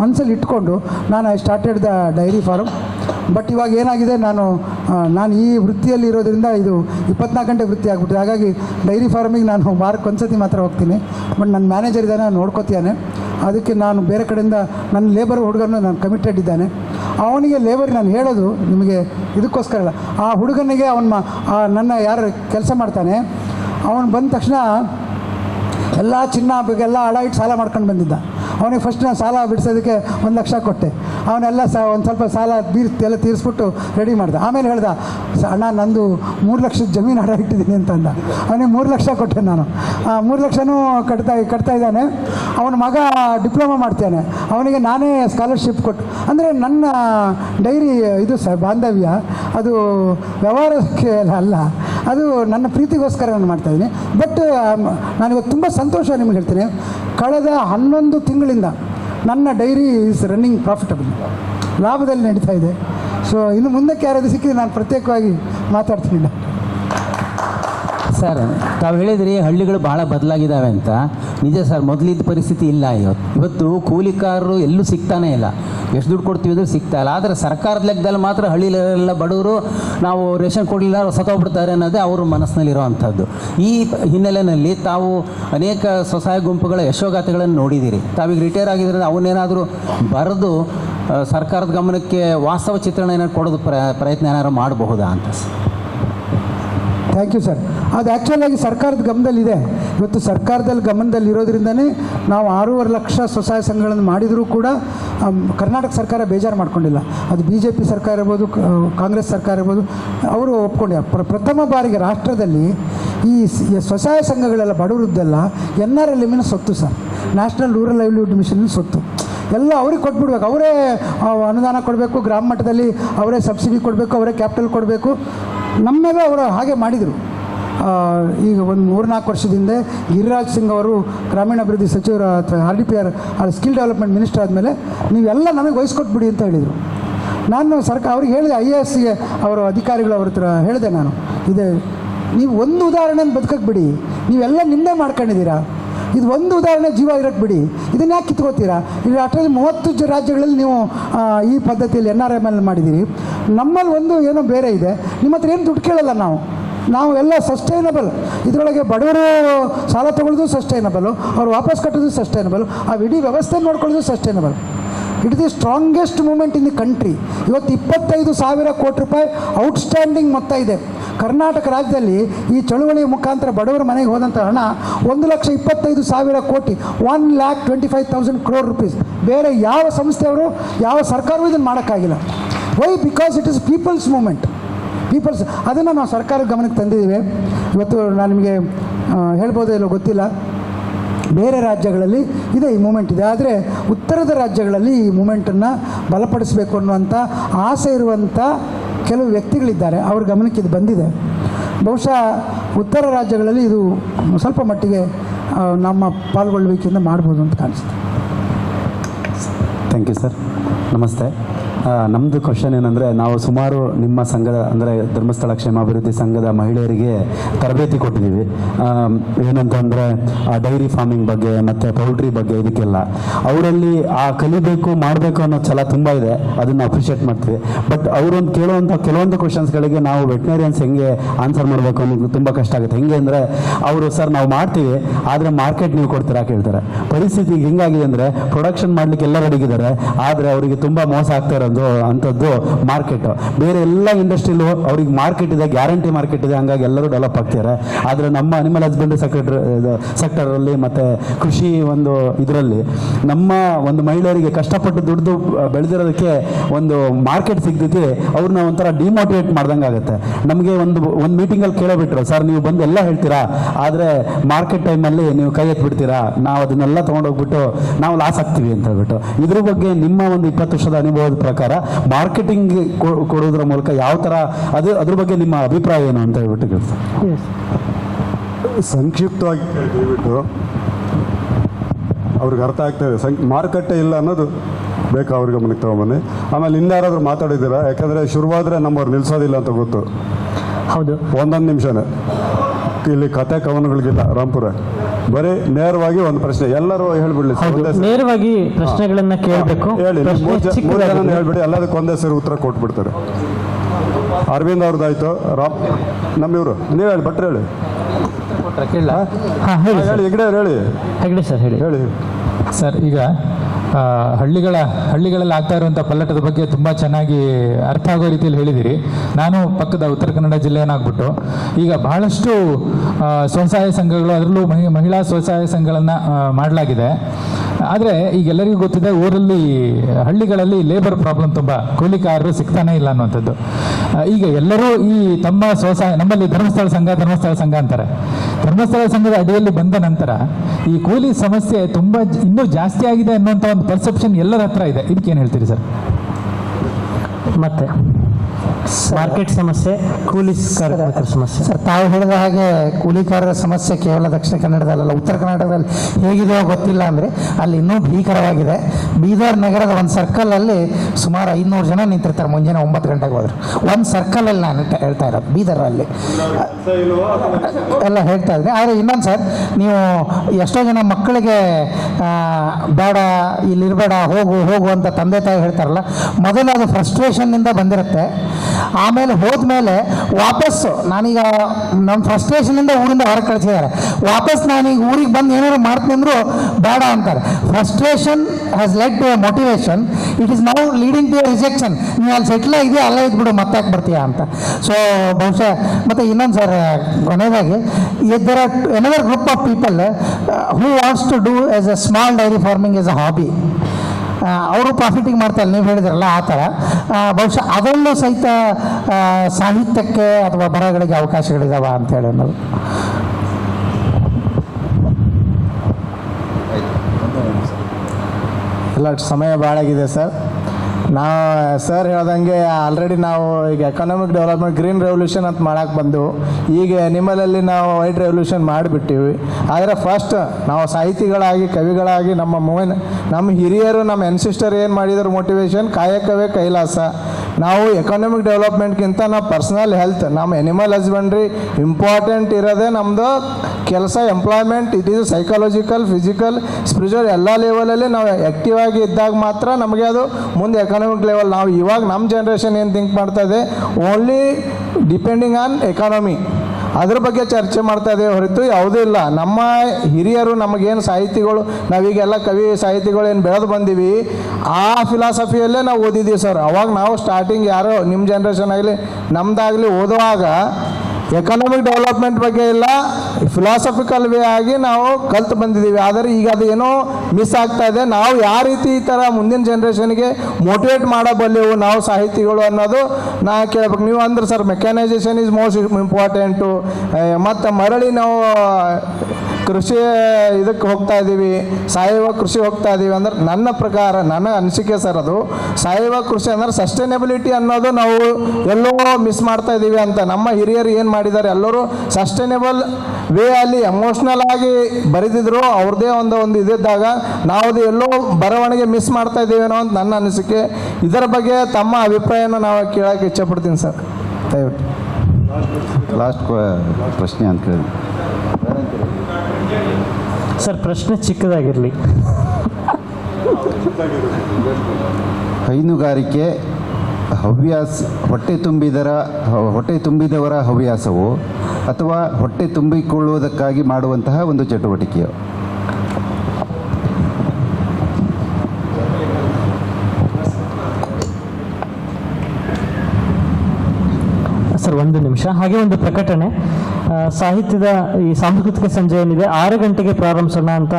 Speaker 1: ಮನಸ್ಸಲ್ಲಿ ಇಟ್ಕೊಂಡು ನಾನು I started the dairy farm but ಇವಾಗ ಏನಾಗಿದೆ ನಾನು ನಾನು ಈ ವೃತ್ತಿಯಲ್ಲಿ ಇರೋದ್ರಿಂದ ಇದು ಇಪ್ಪತ್ನಾಲ್ಕು ಗಂಟೆ ವೃತ್ತಿ ಆಗಿಬಿಟ್ಟಿದೆ. ಹಾಗಾಗಿ ಡೈರಿ ಫಾರ್ಮಿಗೆ ನಾನು ವಾರಕ್ಕೆ ಒಂದ್ಸತಿ ಮಾತ್ರ ಹೋಗ್ತೀನಿ. ಬಟ್ ನನ್ನ ಮ್ಯಾನೇಜರ್ ಇದ್ದಾನೆ, ನೋಡ್ಕೋತಿದ್ದಾನೆ. ಅದಕ್ಕೆ ನಾನು ಬೇರೆ ಕಡೆಯಿಂದ ನನ್ನ ಲೇಬರ್ ಹುಡುಗನ ನಾನು ಕಮಿಟೆಡ್ ಇದ್ದಾನೆ. ಅವನಿಗೆ ಲೇಬರ್ ನಾನು ಹೇಳೋದು ನಿಮಗೆ ಇದಕ್ಕೋಸ್ಕರ ಅಲ್ಲ. ಆ ಹುಡುಗನಿಗೆ ಅವನ ನನ್ನ ಯಾರು ಕೆಲಸ ಮಾಡ್ತಾನೆ, ಅವನು ಬಂದ ತಕ್ಷಣ ಎಲ್ಲ ಚಿನ್ನ, ಎಲ್ಲ ಹಳ ಇಟ್ಟು ಸಾಲ ಮಾಡ್ಕೊಂಡು ಬಂದಿದ್ದ. ಅವನಿಗೆ ಫಸ್ಟ್ ನಾನು ಸಾಲ ಬಿಡಿಸೋದಕ್ಕೆ ಒಂದು ಲಕ್ಷ ಕೊಟ್ಟೆ. ಅವನೆಲ್ಲ ಸ ಒಂದು ಸ್ವಲ್ಪ ಸಾಲ ಬೀರ್ ಎಲ್ಲ ತೀರಿಸ್ಬಿಟ್ಟು ರೆಡಿ ಮಾಡಿದೆ. ಆಮೇಲೆ ಹೇಳ್ದೆ, "ಸ- ಅಣ್ಣ ನಂದು ಮೂರು ಲಕ್ಷದ ಜಮೀನು ಹಡ ಇಟ್ಟಿದ್ದೀನಿ ಅಂತಂದ ಅವನಿಗೆ ಮೂರು ಲಕ್ಷ ಕೊಟ್ಟೆ ನಾನು. ಆ ಮೂರು ಲಕ್ಷನೂ ಕಟ್ತಾ ಕಟ್ತಾ ಇದ್ದಾನೆ. ಅವನ ಮಗ ಡಿಪ್ಲೊಮಾ ಮಾಡ್ತಾನೆ. ಅವನಿಗೆ ನಾನೇ ಸ್ಕಾಲರ್ಶಿಪ್ ಕೊಟ್ಟು ಅಂದರೆ ನನ್ನ ಡೈರಿ ಇದು ಸ, ಬಾಂಧವ್ಯ. ಅದು ವ್ಯವಹಾರಕ್ಕೆ ಅಲ್ಲ. ಅದು ನನ್ನ ಪ್ರೀತಿಗೋಸ್ಕರ ನಾನು ಮಾಡ್ತಾ ಇದ್ದೀನಿ. ಬಟ್ ನಾನಿವತ್ತು ತುಂಬ ಸಂತೋಷ ನಿಮ್ಗೆ ಹೇಳ್ತೀನಿ. ಕಳೆದ ಹನ್ನೊಂದು ತಿಂಗಳಿಂದ ನನ್ನ ಡೈರಿ ಈಸ್ ರನ್ನಿಂಗ್ ಪ್ರಾಫಿಟಬಲ್ ಲಾಭದಲ್ಲಿ ನಡೀತಾ ಇದೆ. ಸೊ ಇನ್ನು ಮುಂದಕ್ಕೆ ಯಾರಾದರೂ ಸಿಕ್ಕಿದ್ರೆ ನಾನು ಪ್ರತ್ಯೇಕವಾಗಿ ಮಾತಾಡ್ತೀನಿ.
Speaker 4: ಸರ್ ತಾವು ಹೇಳಿದ್ರಿ ಹಳ್ಳಿಗಳು ಬಹಳ ಬದಲಾಗಿದ್ದಾವೆ ಅಂತ. ನಿಜ ಸರ್ ಮೊದಲಿದ್ದ ಪರಿಸ್ಥಿತಿ ಇಲ್ಲ ಇವತ್ತು. ಇವತ್ತು ಕೂಲಿಕಾರರು ಎಲ್ಲೂ ಸಿಗ್ತಾನೇ ಇಲ್ಲ. ಎಷ್ಟು ದುಡ್ಡು ಕೊಡ್ತೀವಿ ಅಂದ್ರೆ ಸಿಗ್ತಾ ಇಲ್ಲ. ಆದರೆ ಸರ್ಕಾರದ ಲೆಕ್ಕದಲ್ಲಿ ಮಾತ್ರ ಹಳ್ಳಿಲೆಲ್ಲ ಬಡವರು ನಾವು ರೇಷನ್ ಕೊಡಲಿಲ್ಲ ಸತ್ತೋಗ್ಬಿಡ್ತಾರೆ ಅನ್ನೋದೇ ಅವ್ರ ಮನಸ್ಸಿನಲ್ಲಿರುವಂಥದ್ದು. ಈ ಹಿನ್ನೆಲೆಯಲ್ಲಿ ತಾವು ಅನೇಕ ಸ್ವಸಹಾಯ ಗುಂಪುಗಳ ಯಶೋಗಾಥೆಗಳನ್ನು ನೋಡಿದ್ದೀರಿ ತಾವೀಗ ರಿಟೈರ್ ಆಗಿದ್ರೆ ಅವನ್ನೇನಾದರೂ ಬರೆದು ಸರ್ಕಾರದ ಗಮನಕ್ಕೆ ವಾಸ್ತವ ಚಿತ್ರಣ ಏನಾದ್ರು ಕೊಡೋದು ಪ್ರ ಪ್ರಯತ್ನ ಏನಾದ್ರು ಮಾಡಬಹುದಾ ಅಂತ.
Speaker 1: ಥ್ಯಾಂಕ್ ಯು ಸರ್ ಅದು ಆ್ಯಕ್ಚುಲಾಗಿ ಸರ್ಕಾರದ ಗಮನದಲ್ಲಿದೆ. ಇವತ್ತು ಸರ್ಕಾರದಲ್ಲಿ ಗಮನದಲ್ಲಿ ಇರೋದ್ರಿಂದನೇ ನಾವು ಆರೂವರೆ ಲಕ್ಷ ಸ್ವಸಹಾಯ ಸಂಘಗಳನ್ನು ಮಾಡಿದರೂ ಕೂಡ ಕರ್ನಾಟಕ ಸರ್ಕಾರ ಬೇಜಾರು ಮಾಡ್ಕೊಂಡಿಲ್ಲ. ಅದು ಬಿ ಜೆ ಪಿ ಸರ್ಕಾರ ಇರ್ಬೋದು ಕಾಂಗ್ರೆಸ್ ಸರ್ಕಾರ ಇರ್ಬೋದು, ಅವರು ಒಪ್ಕೊಂಡಿದ್ದಾರೆ ಪ್ರ, ಪ್ರಥಮ ಬಾರಿಗೆ ರಾಷ್ಟ್ರದಲ್ಲಿ ಈ ಸ್ವಸಹಾಯ ಸಂಘಗಳೆಲ್ಲ ಬಡವರದ್ದೆಲ್ಲ ಎನ್ ಆರ್ ಎಲ್ ಎಮ್ಮಿನ ಸೊತ್ತು sir national rural livelihood mission ಸೊತ್ತು. ಎಲ್ಲ ಅವ್ರಿಗೆ ಕೊಟ್ಬಿಡ್ಬೇಕು. ಅವರೇ ಅನುದಾನ ಕೊಡಬೇಕು, ಗ್ರಾಮ ಮಟ್ಟದಲ್ಲಿ ಅವರೇ ಸಬ್ಸಿಡಿ ಕೊಡಬೇಕು, ಅವರೇ ಕ್ಯಾಪಿಟಲ್ ಕೊಡಬೇಕು. ನಮ್ಮೇಲೆ ಅವರು ಹಾಗೆ ಮಾಡಿದರು. ಈಗ ಒಂದು ಮೂರ್ನಾಲ್ಕು ವರ್ಷದಿಂದ ಗಿರಿರಾಜ್ ಸಿಂಗ್ ಅವರು ಗ್ರಾಮೀಣಾಭಿವೃದ್ಧಿ ಸಚಿವರ ಅಥವಾ R D P R skill development minister ಆದಮೇಲೆ ನೀವೆಲ್ಲ ನಮಗೆ ವಹಿಸ್ಕೊಟ್ಬಿಡಿ ಅಂತ ಹೇಳಿದರು. ನಾನು ಸರ್ಕಾರ ಅವ್ರಿಗೆ ಹೇಳಿದೆ, ಐ ಎ ಎಸ್ಗೆ ಅವರ ಅಧಿಕಾರಿಗಳು ಅವ್ರ ಹತ್ರ ಹೇಳಿದೆ ನಾನು. ಇದೆ, ನೀವು ಒಂದು ಉದಾಹರಣೆಯನ್ನು ಬದುಕಕ್ಕೆ ಬಿಡಿ. ನೀವೆಲ್ಲ ನಿಮ್ಮದೇ ಮಾಡ್ಕೊಂಡಿದ್ದೀರಾ? ಇದು ಒಂದು ಉದಾಹರಣೆ ಜೀವ ಇರೋಕ್ಕೆ ಬಿಡಿ. ಇದನ್ನ ಯಾಕೆ ಕಿತ್ಕೋತೀರಾ? ಇಲ್ಲಿ ಅಷ್ಟರಲ್ಲಿ ಮೂವತ್ತು ರಾಜ್ಯಗಳಲ್ಲಿ ನೀವು ಈ ಪದ್ಧತಿಯಲ್ಲಿ ಎನ್ ಆರ್ ಎಂ ಎಲ್ ಮಾಡಿದ್ದೀರಿ. ನಮ್ಮಲ್ಲಿ ಒಂದು ಏನೋ ಬೇರೆ ಇದೆ. ನಿಮ್ಮ ಹತ್ರ ಏನು ದುಡ್ಡು ಕೇಳಲ್ಲ ನಾವು. ನಾವು ಎಲ್ಲ ಸಸ್ಟೈನಬಲ್ ಇದರೊಳಗೆ ಬಡವರು ಸಾಲ ತಗೊಳ್ಳೋದು ಸಸ್ಟೈನಬಲು ಅವ್ರು ವಾಪಸ್ ಕಟ್ಟೋದು ಸಸ್ಟೈನಬಲ್ ಆ ಇಡೀ ವ್ಯವಸ್ಥೆ ನೋಡ್ಕೊಳ್ಳೋದು sustainable it the strongest movement in the country ಇವತ್ತು ಇಪ್ಪತ್ತೈದು ಸಾವಿರ ಕೋಟಿ ರೂಪಾಯಿ ಔಟ್ಸ್ಟ್ಯಾಂಡಿಂಗ್ ಮೊತ್ತ ಇದೆ. ಕರ್ನಾಟಕ ರಾಜ್ಯದಲ್ಲಿ ಈ ಚಳುವಳಿಯ ಮುಖಾಂತರ ಬಡವರ ಮನೆಗೆ ಹೋದಂಥ ಹಣ ಒಂದು ಲಕ್ಷ ಇಪ್ಪತ್ತೈದು ಸಾವಿರ ಕೋಟಿ one lakh twenty five thousand crore rupees ಬೇರೆ ಯಾವ ಸಂಸ್ಥೆಯವರು, ಯಾವ ಸರ್ಕಾರವೂ ಇದನ್ನು ಮಾಡೋಕ್ಕಾಗಿಲ್ಲ. Why because it is people's movement people's ಅದನ್ನು ನಾವು ಸರ್ಕಾರದ ಗಮನಕ್ಕೆ ತಂದಿದ್ದೀವಿ. ಇವತ್ತು ನಾನು ನಿಮಗೆ ಹೇಳ್ಬೋದೋ ಇಲ್ಲೋ ಗೊತ್ತಿಲ್ಲ. ಬೇರೆ ರಾಜ್ಯಗಳಲ್ಲಿ ಇದೆ ಈ ಮೂಮೆಂಟ್ ಇದೆ. ಆದರೆ ಉತ್ತರದ ರಾಜ್ಯಗಳಲ್ಲಿ ಈ ಮೂಮೆಂಟನ್ನು ಬಲಪಡಿಸಬೇಕು ಅನ್ನುವಂಥ ಆಸೆ ಇರುವಂಥ ಕೆಲವು ವ್ಯಕ್ತಿಗಳಿದ್ದಾರೆ, ಅವ್ರ ಗಮನಕ್ಕೆ ಇದು ಬಂದಿದೆ. ಬಹುಶಃ ಉತ್ತರ ರಾಜ್ಯಗಳಲ್ಲಿ ಇದು ಸ್ವಲ್ಪ ಮಟ್ಟಿಗೆ ನಮ್ಮ ಪಾಲ್ಗೊಳ್ಳುವಿಕೆಯಿಂದ ಮಾಡ್ಬೋದು ಅಂತ ಕಾಣಿಸುತ್ತೆ.
Speaker 5: ಥ್ಯಾಂಕ್ ಯು ಸರ್ ನಮಸ್ತೆ ನಮ್ಮದು ಕ್ವಶನ್ ಏನಂದರೆ ನಾವು ಸುಮಾರು ನಿಮ್ಮ ಸಂಘದ, ಅಂದರೆ ಧರ್ಮಸ್ಥಳ ಕ್ಷೇಮಾಭಿವೃದ್ಧಿ ಸಂಘದ ಮಹಿಳೆಯರಿಗೆ ತರಬೇತಿ ಕೊಟ್ಟಿದ್ದೀವಿ. ಏನಂತ ಏನಂತಂದರೆ ಡೈರಿ ಫಾರ್ಮಿಂಗ್ ಬಗ್ಗೆ ಮತ್ತು ಪೌಲ್ಟ್ರಿ ಬಗ್ಗೆ ಇದಕ್ಕೆಲ್ಲ. ಅವರಲ್ಲಿ ಆ ಕಲಿಬೇಕು, ಮಾಡಬೇಕು ಅನ್ನೋ ಛಲ ತುಂಬ ಇದೆ. ಅದನ್ನು ಅಪ್ರಿಷಿಯೇಟ್ ಮಾಡ್ತೀವಿ. ಬಟ್ ಅವರೊಂದು ಕೇಳುವಂಥ ಕೆಲವೊಂದು ಕ್ವಶನ್ಸ್ಗಳಿಗೆ ನಾವು ವೆಟ್ನರಿಯನ್ಸ್ ಹೆಂಗೆ ಆನ್ಸರ್ ಮಾಡಬೇಕು ಅನ್ನೋದು ತುಂಬ ಕಷ್ಟ ಆಗುತ್ತೆ. ಹೆಂಗೆ ಅಂದರೆ, ಅವರು, ಸರ್, ನಾವು ಮಾಡ್ತೀವಿ, ಆದರೆ ಮಾರ್ಕೆಟ್ ನೀವು ಕೊಡ್ತೀರಾ? ಕೇಳ್ತಾರೆ. ಪರಿಸ್ಥಿತಿ ಹೆಂಗಾಗಿದೆ ಅಂದರೆ ಪ್ರೊಡಕ್ಷನ್ ಮಾಡಲಿಕ್ಕೆ ಎಲ್ಲ ರೆಡಿಗಿದ್ದಾರೆ ಆದರೆ, ಅವರಿಗೆ ತುಂಬ ಮೋಸ ಆಗ್ತಾ ಇರೋದು ಅಂಥದ್ದು ಮಾರ್ಕೆಟ್ ಬೇರೆ ಎಲ್ಲ ಇಂಡಸ್ಟ್ರಿಲೂ ಅವ್ರಿಗೆ ಮಾರ್ಕೆಟ್ ಇದೆ ಗ್ಯಾರಂಟಿ ಮಾರ್ಕೆಟ್ ಇದೆ, ಹಂಗಾಗಿ ಎಲ್ಲರೂ ಡೆವಲಪ್ ಆಗ್ತಾರೆ ಆದರೆ ನಮ್ಮ ಅನಿಮಲ್ ಹಸ್ಬೆಂಡ್ರಿ ಸೆಕ್ರೆಟ್ರಿ ಸೆಕ್ಟರಲ್ಲಿ ಮತ್ತು ಕೃಷಿ ಒಂದು ಇದರಲ್ಲಿ ನಮ್ಮ ಒಂದು ಮಹಿಳೆಯರಿಗೆ ಕಷ್ಟಪಟ್ಟು ದುಡ್ದು ಬೆಳೆದಿರೋದಕ್ಕೆ ಒಂದು ಮಾರ್ಕೆಟ್ ಸಿಗ್ತೈತಿ ಅವ್ರನ್ನ ಒಂಥರ ಡಿಮೋಟಿವೇಟ್ ಮಾಡ್ದಂಗೆ ಆಗುತ್ತೆ. ನಮಗೆ ಒಂದು ಒಂದು ಮೀಟಿಂಗಲ್ಲಿ ಕೇಳೋಬಿಟ್ರು, ಸರ್, ನೀವು ಬಂದು ಎಲ್ಲ ಹೇಳ್ತೀರಾ? ಆದರೆ ಮಾರ್ಕೆಟ್ ಟೈಮಲ್ಲಿ ನೀವು ಕೈ ಎತ್ಬಿಡ್ತೀರಾ ನಾವು ಅದನ್ನೆಲ್ಲ ತೊಗೊಂಡೋಗ್ಬಿಟ್ಟು ನಾವು ಲಾಸ್ ಆಗ್ತೀವಿ, ಅಂತ ಹೇಳ್ಬಿಟ್ಟು. ಇದ್ರ ಬಗ್ಗೆ ನಿಮ್ಮ ಒಂದು ಇಪ್ಪತ್ತು ವರ್ಷದ ಅನುಭವದ ಪ್ರಕಾರ ಮಾರ್ಕೆಟಿಂಗ್ ಕೊಡೋದ್ರ ಮೂಲಕ ಯಾವ ಥರ ಅದು ಅದ್ರ ಬಗ್ಗೆ ನಿಮ್ಮ ಅಭಿಪ್ರಾಯ ಏನು ಅಂತ ಹೇಳ್ಬಿಟ್ಟು ಕೇಳ್ತೀನಿ
Speaker 6: ಸಂಕ್ಷಿಪ್ತವಾಗಿ ದಯವಿಟ್ಟು ಅವ್ರಿಗೆ ಅರ್ಥ ಆಗ್ತಾಯಿದೆ ಸಂ ಮಾರುಕಟ್ಟೆ ಇಲ್ಲ ಅನ್ನೋದು ಬೇಕು ಅವ್ರ ಗಮನಕ್ಕೆ ತಗೊಂಬನ್ನಿ. ಆಮೇಲೆ ಇನ್ಯಾರಾದ್ರೂ ಮಾತಾಡಿದ್ದೀರಾ? ಯಾಕಂದರೆ ಶುರುವಾದರೆ ನಮ್ಮವ್ರು ನಿಲ್ಲಿಸೋದಿಲ್ಲ ಅಂತ ಗೊತ್ತು.
Speaker 3: ಹೌದು.
Speaker 6: ಒಂದೊಂದು ನಿಮಿಷನೇ. ಇಲ್ಲಿ ಕತೆ ಕವನಗಳಿಗಿಲ್ಲ ರಾಂಪುರ ಬರೀ ನೇರವಾಗಿ ಒಂದು ಪ್ರಶ್ನೆ. ಎಲ್ಲರೂ ಹೇಳ್ಬಿಡ್ಲಿ.
Speaker 3: ನೇರವಾಗಿ ಪ್ರಶ್ನೆಗಳನ್ನ ಕೇಳಬೇಕು.
Speaker 6: ಹೇಳಿ. ಹೇಳ್ಬಿಡಿ ಎಲ್ಲದಕ್ಕೆ ಒಂದೇ ಸರಿ ಉತ್ತರ ಕೊಟ್ಬಿಡ್ತಾರೆ. ಅರವಿಂದ್ ಅವ್ರದ್ದಾಯ್ತು ರಾಮ್ ನಮ್ಮಿವರು. ನೀವು ಹೇಳಿ ಭಟ್ರು ಹೇಳಿ.
Speaker 3: ಹಾ? ಹೇಳಿ
Speaker 6: ಹೆಗ್ಡೆ ಅವ್ರು ಹೇಳಿ.
Speaker 3: ಹೆಗ್ಡೆ ಸರ್ ಹೇಳಿ
Speaker 6: ಹೇಳಿ.
Speaker 7: ಸರ್ ಈಗ ಹಳ್ಳಿಗಳ, ಹಳ್ಳಿಗಳಲ್ಲಿ ಆಗ್ತಾ ಇರುವಂಥ ಪಲ್ಲಟದ ಬಗ್ಗೆ ತುಂಬ ಚೆನ್ನಾಗಿ ಅರ್ಥ ಆಗೋ ರೀತಿಯಲ್ಲಿ ಹೇಳಿದಿರಿ. ನಾನು ಪಕ್ಕದ ಉತ್ತರ ಕನ್ನಡ ಜಿಲ್ಲೆಯನ್ನಾಗ್ಬಿಟ್ಟು ಈಗ ಬಹಳಷ್ಟು ಸ್ವಸಹಾಯ ಸಂಘಗಳು, ಅದರಲ್ಲೂ ಮಹಿ, ಮಹಿಳಾ ಸ್ವಸಹಾಯ ಸಂಘಗಳನ್ನು ಮಾಡಲಾಗಿದೆ. ಆದರೆ ಈಗ ಎಲ್ಲರಿಗೂ ಗೊತ್ತಿದೆ, ಊರಲ್ಲಿ, ಹಳ್ಳಿಗಳಲ್ಲಿ ಲೇಬರ್ ಪ್ರಾಬ್ಲಮ್ ತುಂಬ, ಕೂಲಿಕಾರರು ಸಿಗ್ತಾನೆ ಇಲ್ಲ ಅನ್ನುವಂಥದ್ದು. ಈಗ ಎಲ್ಲರೂ ಈ ತಮ್ಮ ಸ್ವಸಹಾಯ, ನಮ್ಮಲ್ಲಿ ಧರ್ಮಸ್ಥಳ ಸಂಘ ಧರ್ಮಸ್ಥಳ ಸಂಘ ಅಂತಾರೆ. ಧರ್ಮಸ್ಥಳ ಸಂಘದ ಅಡಿಯಲ್ಲಿ ಬಂದ ನಂತರ ಈ ಕೂಲಿ ಸಮಸ್ಯೆ ತುಂಬ ಇನ್ನೂ ಜಾಸ್ತಿ ಆಗಿದೆ ಅನ್ನುವಂಥ ಒಂದು ಪರ್ಸೆಪ್ಷನ್ ಎಲ್ಲರ ಹತ್ರ ಇದೆ. ಏನು ಹೇಳ್ತೀರಿ ಸರ್?
Speaker 3: ಮತ್ತೆ. ಮಾರ್ಕೆಟ್ ಸಮಸ್ಯೆ ಕೂಲಿ ಕಾರ್ಮಿಕರ ಸಮಸ್ಯೆ.
Speaker 8: ಸರ್ ತಾವು ಹೇಳಿದ ಹಾಗೆ ಕೂಲಿಕಾರರ ಸಮಸ್ಯೆ ಕೇವಲ ದಕ್ಷಿಣ ಕನ್ನಡದಲ್ಲ ಉತ್ತರ ಕರ್ನಾಟಕದಲ್ಲಿ ಹೇಗಿದೆಯೋ ಗೊತ್ತಿಲ್ಲ ಅಂದರೆ ಅಲ್ಲಿ ಇನ್ನೂ ಭೀಕರವಾಗಿದೆ. ಬೀದರ್ ನಗರದ ಒಂದು ಸರ್ಕಲಲ್ಲಿ ಸುಮಾರು ಐದುನೂರು ಜನ ನಿಂತಿರ್ತಾರೆ ಮುಂಜಾನೆ ಒಂಬತ್ತು ಗಂಟೆಗೆ ಹೋದ್ರು. ಒಂದು ಸರ್ಕಲಲ್ಲಿ ನಾನು ಹೇಳ್ತಾ- ಇರೋದು ಬೀದರಲ್ಲಿ. ಎಲ್ಲ ಹೇಳ್ತಾ ಇದ್ದೀನಿ ಆದರೆ ಇನ್ನೊಂದು ಸರ್ ನೀವು ಎಷ್ಟೋ ಜನ ಮಕ್ಕಳಿಗೆ ಬೇಡ ಇಲ್ಲಿರಬೇಡ ಹೋಗು ಹೋಗು ಅಂತ ತಂದೆ ತಾಯಿ ಹೇಳ್ತಾರಲ್ಲ ಮೊದಲು ಅದು ಫ್ರಸ್ಟ್ರೇಷನ್ನಿಂದ ಬಂದಿರುತ್ತೆ. ಆಮೇಲೆ ಹೋದ್ಮೇಲೆ ವಾಪಸ್ಸು ನಾನೀಗ ನಮ್ಮ ಫ್ರಸ್ಟ್ರೇಷನಿಂದ ಊರಿಂದ ಹೊರಗೆ ಕಳಿಸಿದ್ದಾರೆ. ವಾಪಸ್ ನಾನೀಗ ಊರಿಗೆ ಬಂದು ಏನಾದ್ರು ಮಾಡ್ತೀನಿ ಅಂದರೂ ಬೇಡ ಅಂತಾರೆ. Frustration has led to a motivation it is now leading to a rejection ನೀವು ಅಲ್ಲಿ ಸೆಟ್ಲ್ ಆಗಿದೆಯಾ? ಅಲ್ಲೇ ಇದ್ಬಿಡು, ಮತ್ತೆ ಯಾಕೆ ಬರ್ತೀಯಾ ಅಂತ. ಸೊ ಬಹುಶಃ, ಮತ್ತು ಇನ್ನೊಂದು ಸರ್ ಕೊನೆಯದಾಗಿ ಇದರ another group of people who wants to do as a small dairy farming as a hobby ಅವರು ಪ್ರಾಫಿಟಿಂಗ್ ಮಾಡ್ತಾರೆ, ನೀವು ಹೇಳಿದ್ರಲ್ಲ ಆ ಥರ. ಬಹುಶಃ ಅದರಲ್ಲೂ ಸಹಿತ ಸಾಹಿತ್ಯಕ್ಕೆ ಅಥವಾ ಬರಹಗಳಿಗೆ ಅವಕಾಶಗಳಿದಾವ ಅಂತೇಳಿ ಅನ್ನೋದು.
Speaker 2: ಎಲ್ಲ ಸಮಯ ಭಾಳ ಆಗಿದೆ ಸರ್. ನಾವು ಸರ್ ಹೇಳ್ದಂಗೆ ಆಲ್ರೆಡಿ ನಾವು ಈಗ ಎಕನಾಮಿಕ್ ಡೆವಲಪ್ಮೆಂಟ್ ಗ್ರೀನ್ ರೆವಲ್ಯೂಷನ್ ಅಂತ ಮಾಡಕ್ಕೆ ಬಂದು ಈಗ ಎನಿಮಲಲ್ಲಿ ನಾವು ವೈಟ್ ರೆವಲ್ಯೂಷನ್ ಮಾಡಿಬಿಟ್ಟಿವಿ. ಆದರೆ ಫಸ್ಟ್ ನಾವು ಸಾಹಿತಿಗಳಾಗಿ, ಕವಿಗಳಾಗಿ ನಮ್ಮ ಮೂವಿನ ನಮ್ಮ ಹಿರಿಯರು, ನಮ್ಮ ಎನ್ಸಿಸ್ಟರ್ ಏನು ಮಾಡಿದ್ರು ಮೋಟಿವೇಶನ್ ಕಾಯಕವೇ ಕೈಲಾಸ. ನಾವು ಎಕನಾಮಿಕ್ ಡೆವಲಪ್ಮೆಂಟ್ಗಿಂತ ನಾವು ಪರ್ಸನಲ್ ಹೆಲ್ತ್ ನಮ್ಮ ಎನಿಮಲ್ ಹಸ್ಬೆಂಡ್ರಿ ಇಂಪಾರ್ಟೆಂಟ್ ಇರೋದೇ ನಮ್ಮದು ಕೆಲಸ employment it is psychological physical spiritual ಎಲ್ಲ ಲೆವೆಲಲ್ಲಿ ನಾವು ಆ್ಯಕ್ಟಿವ್ ಆಗಿ ಇದ್ದಾಗ ಮಾತ್ರ ನಮಗೆ ಅದು ಮುಂದೆ ಎಕನಾಮಿಕ್ ಲೆವೆಲ್ ನಾವು ಇವಾಗ ನಮ್ಮ ಜನ್ರೇಷನ್ ಏನು ಥಿಂಕ್ ಮಾಡ್ತಾ ಇದೆ? ಓನ್ಲಿ ಡಿಪೆಂಡಿಂಗ್ ಆನ್ ಎಕಾನಮಿ ಅದ್ರ ಬಗ್ಗೆ ಚರ್ಚೆ ಮಾಡ್ತಾ ಇದ್ದೇವೆ ಹೊರತು ಯಾವುದೂ ಇಲ್ಲ. ನಮ್ಮ ಹಿರಿಯರು ನಮಗೇನು ಸಾಹಿತಿಗಳು, ನಾವೀಗೆಲ್ಲ ಕವಿ ಸಾಹಿತಿಗಳು ಏನು ಬೆಳೆದು ಬಂದೀವಿ, ಆ ಫಿಲಾಸಫಿಯಲ್ಲೇ ನಾವು ಓದಿದ್ದೀವಿ ಸರ್. ಅವಾಗ ನಾವು ಸ್ಟಾರ್ಟಿಂಗ್ ಯಾರೋ ನಿಮ್ಮ ಜನ್ರೇಷನ್ ಆಗಲಿ, ನಮ್ದಾಗಲಿ ಓದುವಾಗ ಎಕನಾಮಿಕ್ ಡೆವಲಪ್ಮೆಂಟ್ ಬಗ್ಗೆ ಇಲ್ಲ. ಫಿಲಾಸಫಿಕಲ್ ವೇ ಆಗಿ ನಾವು ಕಲ್ತು ಬಂದಿದ್ದೀವಿ. ಆದರೆ ಈಗ ಅದು ಏನೋ ಮಿಸ್ ಆಗ್ತಾ ಇದೆ. ನಾವು ಯಾವ ರೀತಿ ಈ ಥರ ಮುಂದಿನ ಜನ್ರೇಷನ್ಗೆ ಮೋಟಿವೇಟ್ ಮಾಡಬಲ್ಲೆವು ನಾವು ಸಾಹಿತಿಗಳು ಅನ್ನೋದು ನಾ ಕೇಳ್ಬೇಕು. ನೀವು ಅಂದ್ರೆ sir mechanisation is most important ಮತ್ತು ಮರಳಿ ನಾವು ಕೃಷಿ ಇದಕ್ಕೆ ಹೋಗ್ತಾ ಇದ್ದೀವಿ ಸಾವಯವ ಕೃಷಿ ಹೋಗ್ತಾ ಇದ್ದೀವಿ ಅಂದ್ರೆ ನನ್ನ ಪ್ರಕಾರ, ನನ್ನ ಅನಿಸಿಕೆ ಸರ್ ಅದು. ಸಾವಯವ ಕೃಷಿ ಅಂದ್ರೆ ಸಸ್ಟೈನಬಿಲಿಟಿ ಅನ್ನೋದು ನಾವು ಎಲ್ಲೋ ಮಿಸ್ ಮಾಡ್ತಾ ಇದ್ದೀವಿ ಅಂತ. ನಮ್ಮ ಹಿರಿಯರು ಏನು ಮಾಡಿದ್ದಾರೆ, ಎಲ್ಲರೂ ಸಸ್ಟೈನೇಬಲ್ ವೇ ಅಲ್ಲಿ ಎಮೋಷ್ನಲ್ ಆಗಿ ಬರೆದಿದ್ರು. ಅವ್ರದ್ದೇ ಒಂದು ಒಂದು ಇದಿದ್ದಾಗ ನಾವು ಅದು ಎಲ್ಲೋ ಬರವಣಿಗೆ ಮಿಸ್ ಮಾಡ್ತಾ ಇದ್ದೀವೇನೋ ಅಂತ ನನ್ನ ಅನಿಸಿಕೆ. ಇದರ ಬಗ್ಗೆ ತಮ್ಮ ಅಭಿಪ್ರಾಯನ ನಾವು ಕೇಳೋಕ್ಕೆ ಇಚ್ಛಪಡ್ತೀನಿ ಸರ್. ದಯವಿಟ್ಟು.
Speaker 9: ಲಾಸ್ಟ್ ಪ್ರಶ್ನೆ ಅಂತ ಕೇಳಿದೆ
Speaker 3: ಸರ್, ಪ್ರಶ್ನೆ ಚಿಕ್ಕದಾಗಿರಲಿ.
Speaker 9: ಹೈನುಗಾರಿಕೆ, ಹವ್ಯಾಸ, ಹೊಟ್ಟೆ ತುಂಬಿದರ, ಹೊಟ್ಟೆ ತುಂಬಿದವರ ಹವ್ಯಾಸವು ಅಥವಾ ಹೊಟ್ಟೆ ತುಂಬಿಕೊಳ್ಳುವುದಕ್ಕಾಗಿ ಮಾಡುವಂತಹ ಒಂದು ಚಟುವಟಿಕೆಯು.
Speaker 3: ಸರ್, ಒಂದು ನಿಮಿಷ. ಹಾಗೆ ಒಂದು ಪ್ರಕಟಣೆ. ಸಾಹಿತ್ಯದ ಈ ಸಾಂಸ್ಕೃತಿಕ ಸಂಜೆ ಏನಿದೆ ಆರು ಗಂಟೆಗೆ ಪ್ರಾರಂಭಿಸೋಣ ಅಂತ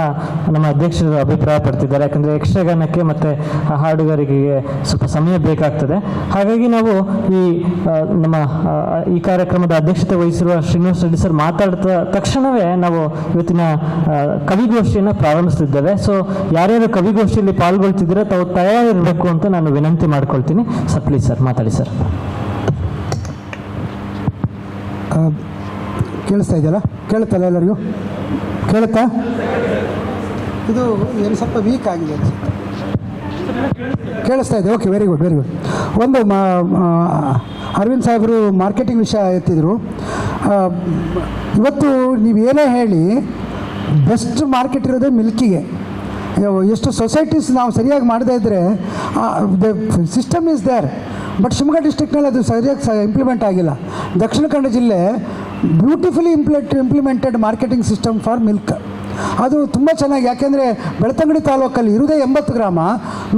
Speaker 3: ನಮ್ಮ ಅಧ್ಯಕ್ಷರು ಅಭಿಪ್ರಾಯ ಪಡ್ತಿದ್ದಾರೆ ಯಾಕಂದರೆ ಯಕ್ಷಗಾನಕ್ಕೆ ಮತ್ತು ಹಾಡುಗಾರಿಕೆಗೆ ಸ್ವಲ್ಪ ಸಮಯ ಬೇಕಾಗ್ತದೆ. ಹಾಗಾಗಿ ನಾವು ಈ ನಮ್ಮ ಈ ಕಾರ್ಯಕ್ರಮದ ಅಧ್ಯಕ್ಷತೆ ವಹಿಸಿರುವ ಶ್ರೀನಿವಾಸ ರೆಡ್ಡಿ ಸರ್ ಮಾತಾಡಿದ ತಕ್ಷಣವೇ ನಾವು ಇವತ್ತಿನ ಕವಿಗೋಷ್ಠಿಯನ್ನು ಪ್ರಾರಂಭಿಸ್ತಿದ್ದೇವೆ. ಸೊ ಯಾರ್ಯಾರು ಕವಿಗೋಷ್ಠಿಯಲ್ಲಿ ಪಾಲ್ಗೊಳ್ತಿದ್ದೀರೋ ತಾವು ತಯಾರಿರಬೇಕು ಅಂತ ನಾನು ವಿನಂತಿ ಮಾಡ್ಕೊಳ್ತೀನಿ. ಸರ್ ಪ್ಲೀಸ್ ಸರ್ ಮಾತಾಡಿ ಸರ್
Speaker 1: ಕೇಳಿಸ್ತಾ ಇದೆಯಲ್ಲ? ಕೇಳುತ್ತಲ್ಲ ಎಲ್ಲರಿಗೂ? ಕೇಳುತ್ತಾ? ಇದು ಏನು ಸ್ವಲ್ಪ ವೀಕ್ ಆಗಿದೆ. ಕೇಳಿಸ್ತಾ ಇದೆ. Okay very good very good ಒಂದು ಅರವಿಂದ್ ಸಾಹೇಬರು ಮಾರ್ಕೆಟಿಂಗ್ ವಿಷಯ ಎತ್ತಿದ್ರು. ಇವತ್ತು ನೀವು ಏನೇ ಹೇಳಿ ಬೆಸ್ಟ್ ಮಾರ್ಕೆಟ್ ಇರೋದೇ ಮಿಲ್ಕಿಗೆ. ಎಷ್ಟು ಸೊಸೈಟೀಸ್ ನಾವು ಸರಿಯಾಗಿ ಮಾಡದೇ ಇದ್ದರೆ the system is there but Shivamogga ಡಿಸ್ಟಿಕ್ನಲ್ಲಿ ಅದು ಸರಿಯಾಗಿ ಸ ಇಂಪ್ಲಿಮೆಂಟ್ ಆಗಿಲ್ಲ. ದಕ್ಷಿಣ ಕನ್ನಡ ಜಿಲ್ಲೆ beautifully ಇಂಪ್ಲೆಟ್ implemented marketing system for milk ಅದು ತುಂಬ ಚೆನ್ನಾಗಿ, ಯಾಕೆಂದರೆ ಬೆಳ್ತಂಗಡಿ ತಾಲೂಕಲ್ಲಿ ಇರುವುದೇ ಎಂಬತ್ತು ಗ್ರಾಮ,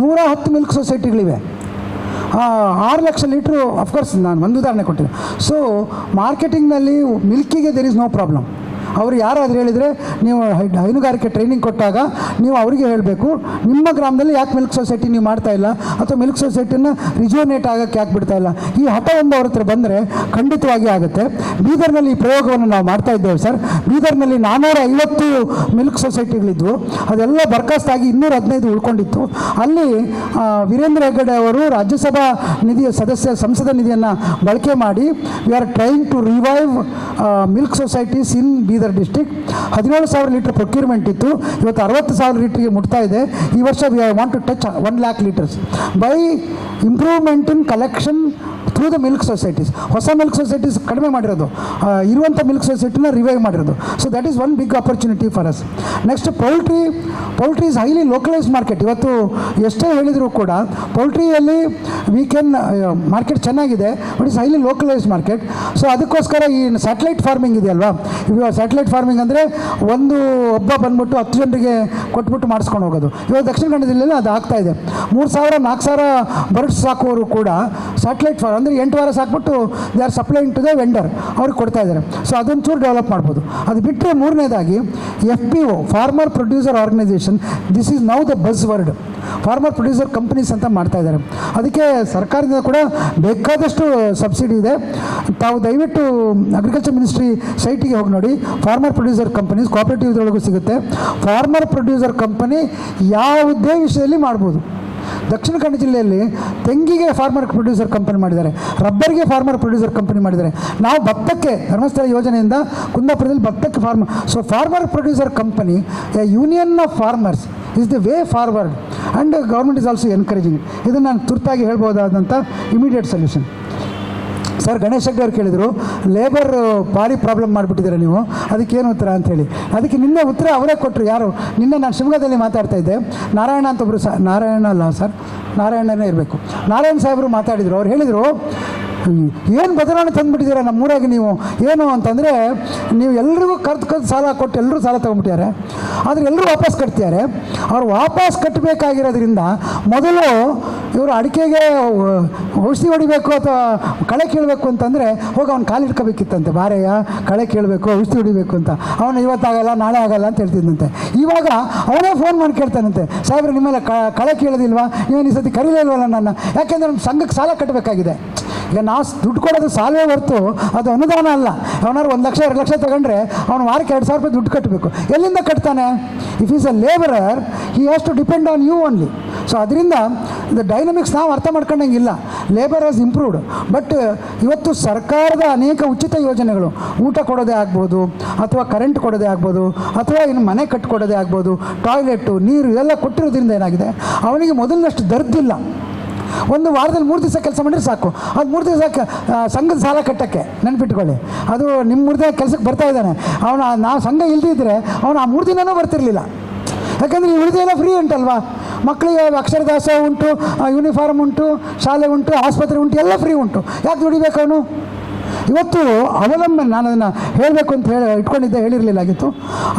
Speaker 1: ನೂರ ಹತ್ತು ಮಿಲ್ಕ್ ಸೊಸೈಟಿಗಳಿವೆ ಆರು ಲಕ್ಷ ಲೀಟ್ರು ಅಫ್ಕೋರ್ಸ್ ನಾನು ಒಂದು ಉದಾಹರಣೆ ಕೊಟ್ಟಿದ್ದೆ ಸೊ ಮಾರ್ಕೆಟಿಂಗ್ನಲ್ಲಿ ಮಿಲ್ಕಿಗೆ ದೆರ್ ಇಸ್ ನೋ ಪ್ರಾಬ್ಲಮ್ ಅವರು ಯಾರಾದರೂ ಹೇಳಿದರೆ ನೀವು ಹೈನುಗಾರಿಕೆ ಟ್ರೈನಿಂಗ್ ಕೊಟ್ಟಾಗ ನೀವು ಅವರಿಗೆ ಹೇಳಬೇಕು. ನಿಮ್ಮ ಗ್ರಾಮದಲ್ಲಿ ಯಾಕೆ ಮಿಲ್ಕ್ ಸೊಸೈಟಿ ನೀವು ಮಾಡ್ತಾ ಇಲ್ಲ? ಅಥವಾ ಮಿಲ್ಕ್ ಸೊಸೈಟಿನ ರಿಜೋನೇಟ್ ಆಗೋಕ್ಕೆ ಯಾಕೆ ಬಿಡ್ತಾ ಇಲ್ಲ? ಈ ಹಠ ಒಂದು ಅವ್ರ ಹತ್ರ ಬಂದರೆ ಖಂಡಿತವಾಗಿ ಆಗುತ್ತೆ. ಬೀದರ್ನಲ್ಲಿ ಈ ಪ್ರಯೋಗವನ್ನು ನಾವು ಮಾಡ್ತಾ ಇದ್ದೇವೆ ಸರ್. ಬೀದರ್ನಲ್ಲಿ ನಾನ್ನೂರ ಐವತ್ತು ಮಿಲ್ಕ್ ಸೊಸೈಟಿಗಳಿದ್ವು ಅದೆಲ್ಲ ಬರ್ಖಾಸ್ತಾಗಿ ಇನ್ನೂರ ಹದಿನೈದು ಉಳ್ಕೊಂಡಿತ್ತು. ಅಲ್ಲಿ ವೀರೇಂದ್ರ ಹೆಗ್ಗಡೆ ಅವರು ರಾಜ್ಯಸಭಾ ನಿಧಿಯ ಸದಸ್ಯ ಸಂಸದ ನಿಧಿಯನ್ನು ಬಳಕೆ ಮಾಡಿ we are trying to revive milk societies in Bidar district. ಹದಿನೇಳು ಸಾವಿರ ಲೀಟರ್ ಪ್ರೊಕ್ಯೂರ್ಮೆಂಟ್ ಇತ್ತು. ಇವತ್ತು ಅರವತ್ತು ಸಾವಿರ ಲೀಟ್ರಿಗೆ ಮುಟ್ತಾ ಇದೆ. ಈ ವರ್ಷ we want to touch one lakh litres by improvement in collection through the milk societies, ಹೊಸ ಮಿಲ್ಕ್ ಸೊಸೈಟೀಸ್ ಕಡಿಮೆ ಮಾಡಿರೋದು ಇರುವಂಥ ಮಿಲ್ಕ್ ಸೊಸೈಟಿನ ರಿವೈವ್ ಮಾಡಿರೋದು. So that is one big opportunity for us next poultry poultry is highly localise market ಇವತ್ತು ಎಷ್ಟೇ ಹೇಳಿದರೂ ಕೂಡ ಪೌಲ್ಟ್ರಿಯಲ್ಲಿ ವಿ ಕ್ಯಾನ್ ಮಾರ್ಕೆಟ್ ಚೆನ್ನಾಗಿದೆ but is highly localise market so ಅದಕ್ಕೋಸ್ಕರ ಈ ಸ್ಯಾಟಲೈಟ್ ಫಾರ್ಮಿಂಗ್ ಇದೆಯಲ್ವಾ ಇವಾಗ ಸ್ಯಾಟಲೈಟ್ ಫಾರ್ಮಿಂಗ್ ಅಂದರೆ ಒಂದು ಒಬ್ಬ ಬಂದ್ಬಿಟ್ಟು ಹತ್ತು ಜನರಿಗೆ ಕೊಟ್ಬಿಟ್ಟು ಮಾಡಿಸ್ಕೊಂಡು ಹೋಗೋದು. ಇವಾಗ ದಕ್ಷಿಣ ಕನ್ನಡ ಅದು ಆಗ್ತಾ ಇದೆ. ಮೂರು ಸಾವಿರ, ನಾಲ್ಕು ಸಾವಿರ ಬರ್ಡ್ಸ್ ಸಾಕುವವರು ಕೂಡ ಸ್ಯಾಟಲೈಟ್ ಫಾರ್ಮ್ ಅಂದರೆ ಎಂಟು ವಾರ ಸಾಕ್ಬಿಟ್ಟು they are supplying to the vendor ಅವ್ರಿಗೆ ಕೊಡ್ತಾ ಇದ್ದಾರೆ ಸೊ ಅದೊಂದು ಚೂರು ಡೆವಲಪ್ ಮಾಡ್ಬೋದು. ಅದು ಬಿಟ್ಟರೆ ಮೂರನೇದಾಗಿ F P O farmer producer organisation this is now the buzz word farmer producer companies ಅಂತ ಮಾಡ್ತಾ ಇದ್ದಾರೆ ಅದಕ್ಕೆ ಸರ್ಕಾರದಿಂದ ಕೂಡ ಬೇಕಾದಷ್ಟು ಸಬ್ಸಿಡಿ ಇದೆ. ತಾವು ದಯವಿಟ್ಟು ಅಗ್ರಿಕಲ್ಚರ್ ಮಿನಿಸ್ಟ್ರಿ ಸೈಟಿಗೆ ಹೋಗಿ ನೋಡಿ. ಫಾರ್ಮರ್ ಪ್ರೊಡ್ಯೂಸರ್ ಕಂಪನೀಸ್ ಕೋಆಪರೇಟಿವ್ದೊಳಗೂ ಸಿಗುತ್ತೆ. ಫಾರ್ಮರ್ ಪ್ರೊಡ್ಯೂಸರ್ ಕಂಪನಿ ಯಾವುದೇ ವಿಷಯದಲ್ಲಿ ಮಾಡ್ಬೋದು. ದಕ್ಷಿಣ ಕನ್ನಡ ಜಿಲ್ಲೆಯಲ್ಲಿ ತೆಂಗಿಗೆ ಫಾರ್ಮರ್ ಪ್ರೊಡ್ಯೂಸರ್ ಕಂಪನಿ ಮಾಡಿದ್ದಾರೆ, ರಬ್ಬರ್ಗೆ ಫಾರ್ಮರ್ ಪ್ರೊಡ್ಯೂಸರ್ ಕಂಪನಿ ಮಾಡಿದ್ದಾರೆ. ನಾವು ಭತ್ತಕ್ಕೆ, ಧರ್ಮಸ್ಥಳ ಯೋಜನೆಯಿಂದ ಕುಂದಾಪುರದಲ್ಲಿ ಭತ್ತಕ್ಕೆ farmer so farmer producer company a union of farmers is the way forward and government is also encouraging ಇದನ್ನು ನಾನು ತುರ್ತಾಗಿ ಹೇಳ್ಬೋದಾದಂಥ ಇಮಿಡಿಯೇಟ್ ಸೊಲ್ಯೂಷನ್ ಸರ್ ಗಣೇಶ್ ಅವ್ರು ಕೇಳಿದರು ಲೇಬರ್ ಭಾರಿ ಪ್ರಾಬ್ಲಮ್ ಮಾಡಿಬಿಟ್ಟಿದ್ದೀರ ನೀವು? ಅದಕ್ಕೇನು ಉತ್ತರ ಅಂತ ಹೇಳಿ ಅದಕ್ಕೆ ನಿನ್ನೆ ಉತ್ತರ ಅವರೇ ಕೊಟ್ಟರು ಯಾರು? ನಿನ್ನೆ ನಾನು ಶಿವಮೊಗ್ಗದಲ್ಲಿ ಮಾತಾಡ್ತಾ ಇದ್ದೆ. ನಾರಾಯಣ ಅಂತ ಒಬ್ಬರು ಸರ್ ನಾರಾಯಣ ಅಲ್ಲ ಸರ್, ನಾರಾಯಣನೇ ಇರಬೇಕು. ನಾರಾಯಣ ಸಾಹೇಬರು ಮಾತಾಡಿದರು, ಅವ್ರು ಹೇಳಿದರು ಏನು ಬದಲಾವಣೆ ತಂದುಬಿಟ್ಟಿದ್ದೀರಾ ನಮ್ಮೂರಾಗೆ ನೀವು? ಏನು ಅಂತಂದರೆ ನೀವು ಎಲ್ರಿಗೂ ಕರ್ದು ಕರ್ದು ಸಾಲ ಕೊಟ್ಟು ಎಲ್ಲರೂ ಸಾಲ ತೊಗೊಂಡ್ಬಿಟ್ಟಿದ್ದಾರೆ ಆದರೆ ಎಲ್ಲರೂ ವಾಪಸ್ ಕಟ್ತಿದ್ದಾರೆ. ಅವ್ರು ವಾಪಸ್ ಕಟ್ಟಬೇಕಾಗಿರೋದ್ರಿಂದ ಮೊದಲು ಇವರು ಅಡಿಕೆಗೆ ಔಷಧಿ ಹೊಡಿಬೇಕು ಅಥವಾ ಕಳೆ ಕೀಳಬೇಕು ಅಂತಂದರೆ ಹೋಗಿ ಅವ್ನು ಕಾಲು ಇಟ್ಕೋಬೇಕಿತ್ತಂತೆ ಬಾರೆಯ ಕಳೆ ಕೀಳಬೇಕು, ಔಷಧಿ ಹೊಡಿಬೇಕು ಅಂತ. ಅವನು ಇವತ್ತಾಗಲ್ಲ ನಾಳೆ ಆಗಲ್ಲ ಅಂತ ಹೇಳ್ತಿದ್ದಂತೆ ಇವಾಗ ಅವನೇ ಫೋನ್ ಮಾಡಿ ಕೇಳ್ತಾನಂತೆ. ಸಾಹೇಬ್ರೆ ನಿಮ್ಮೆಲ್ಲ ಕಳೆ ಕೀಳೋದಿಲ್ವಾ? ಇವನು ಈ ಸತಿ ಕರೀಲೇ ಇಲ್ವಲ್ಲ ನನ್ನ? ಯಾಕೆಂದರೆ ನಮ್ಮ ಸಂಘಕ್ಕೆ ಸಾಲ ಕಟ್ಟಬೇಕಾಗಿದೆ ಈಗ ನಾವು ದುಡ್ಡು ಕೊಡೋದು ಸಾಲವೇ ಹೊರತು ಅದು ಅನುದಾನ ಅಲ್ಲ. ಅವನಾರು ಒಂದು ಲಕ್ಷ, ಎರಡು ಲಕ್ಷ ತಗೊಂಡ್ರೆ ಅವನು ವಾರಕ್ಕೆ ಎರಡು ಸಾವಿರ ರೂಪಾಯಿ ದುಡ್ಡು ಕಟ್ಟಬೇಕು ಎಲ್ಲಿಂದ ಕಟ್ತಾನೆ? If is a labourer he has to depend on you only so ಅದರಿಂದ ದ ಡೈನಮಿಕ್ಸ್ ನಾವು ಅರ್ಥ ಮಾಡ್ಕೊಂಡಂಗಿಲ್ಲ ಲೇಬರ್ ಹ್ಯಾಸ್ ಇಂಪ್ರೂವ್ಡ್ ಬಟ್ ಇವತ್ತು ಸರ್ಕಾರದ ಅನೇಕ ಉಚಿತ ಯೋಜನೆಗಳು, ಊಟ ಕೊಡೋದೇ ಆಗ್ಬೋದು, ಅಥವಾ ಕರೆಂಟ್ ಕೊಡೋದೇ ಆಗ್ಬೋದು, ಅಥವಾ ಇನ್ನು ಮನೆ ಕಟ್ಟಿಕೊಡೋದೇ ಆಗ್ಬೋದು ಟಾಯ್ಲೆಟು ನೀರು ಇವೆಲ್ಲ ಕೊಟ್ಟಿರೋದ್ರಿಂದ ಏನಾಗಿದೆ? ಅವನಿಗೆ ಮೊದಲಿನಷ್ಟು ದರ್ದಿಲ್ಲ ಒಂದು ವಾರದಲ್ಲಿ ಮೂರು ದಿವಸ ಕೆಲಸ ಮಾಡಿದ್ರೆ ಸಾಕು. ಅದು ಮೂರು ದಿವಸ ಸಂಘದ ಸಾಲ ಕಟ್ಟಕ್ಕೆ ನೆನ್ಪಿಟ್ಕೊಳ್ಳಿ. ಅದು ನಿಮ್ಮ ಮೂರು ದಿನ ಕೆಲಸಕ್ಕೆ ಬರ್ತಾ ಇದ್ದಾನೆ. ಅವನು ನಾವು ಸಂಘ ಇಲ್ದಿದ್ರೆ ಅವನು ಆ ಮೂರು ದಿನನೂ ಬರ್ತಿರಲಿಲ್ಲ. ಯಾಕಂದರೆ ಈ ಉಳಿದೆಲ್ಲ ಫ್ರೀ ಉಂಟಲ್ವಾ? ಮಕ್ಕಳಿಗೆ ಅಕ್ಷರದಾಸ ಉಂಟು ಯೂನಿಫಾರ್ಮ್ ಉಂಟು, ಶಾಲೆ ಉಂಟು, ಆಸ್ಪತ್ರೆ ಉಂಟು, ಎಲ್ಲ ಫ್ರೀ ಉಂಟು. ಯಾಕೆ ದುಡಿಬೇಕು ಅವನು? ಇವತ್ತು ಅವಲಂಬನೆ ನಾನು ಅದನ್ನು ಹೇಳಬೇಕು ಅಂತ ಹೇಳಿ ಇಟ್ಕೊಂಡಿದ್ದೆ, ಹೇಳಿರಲಿಲ್ಲ ಆಗಿತ್ತು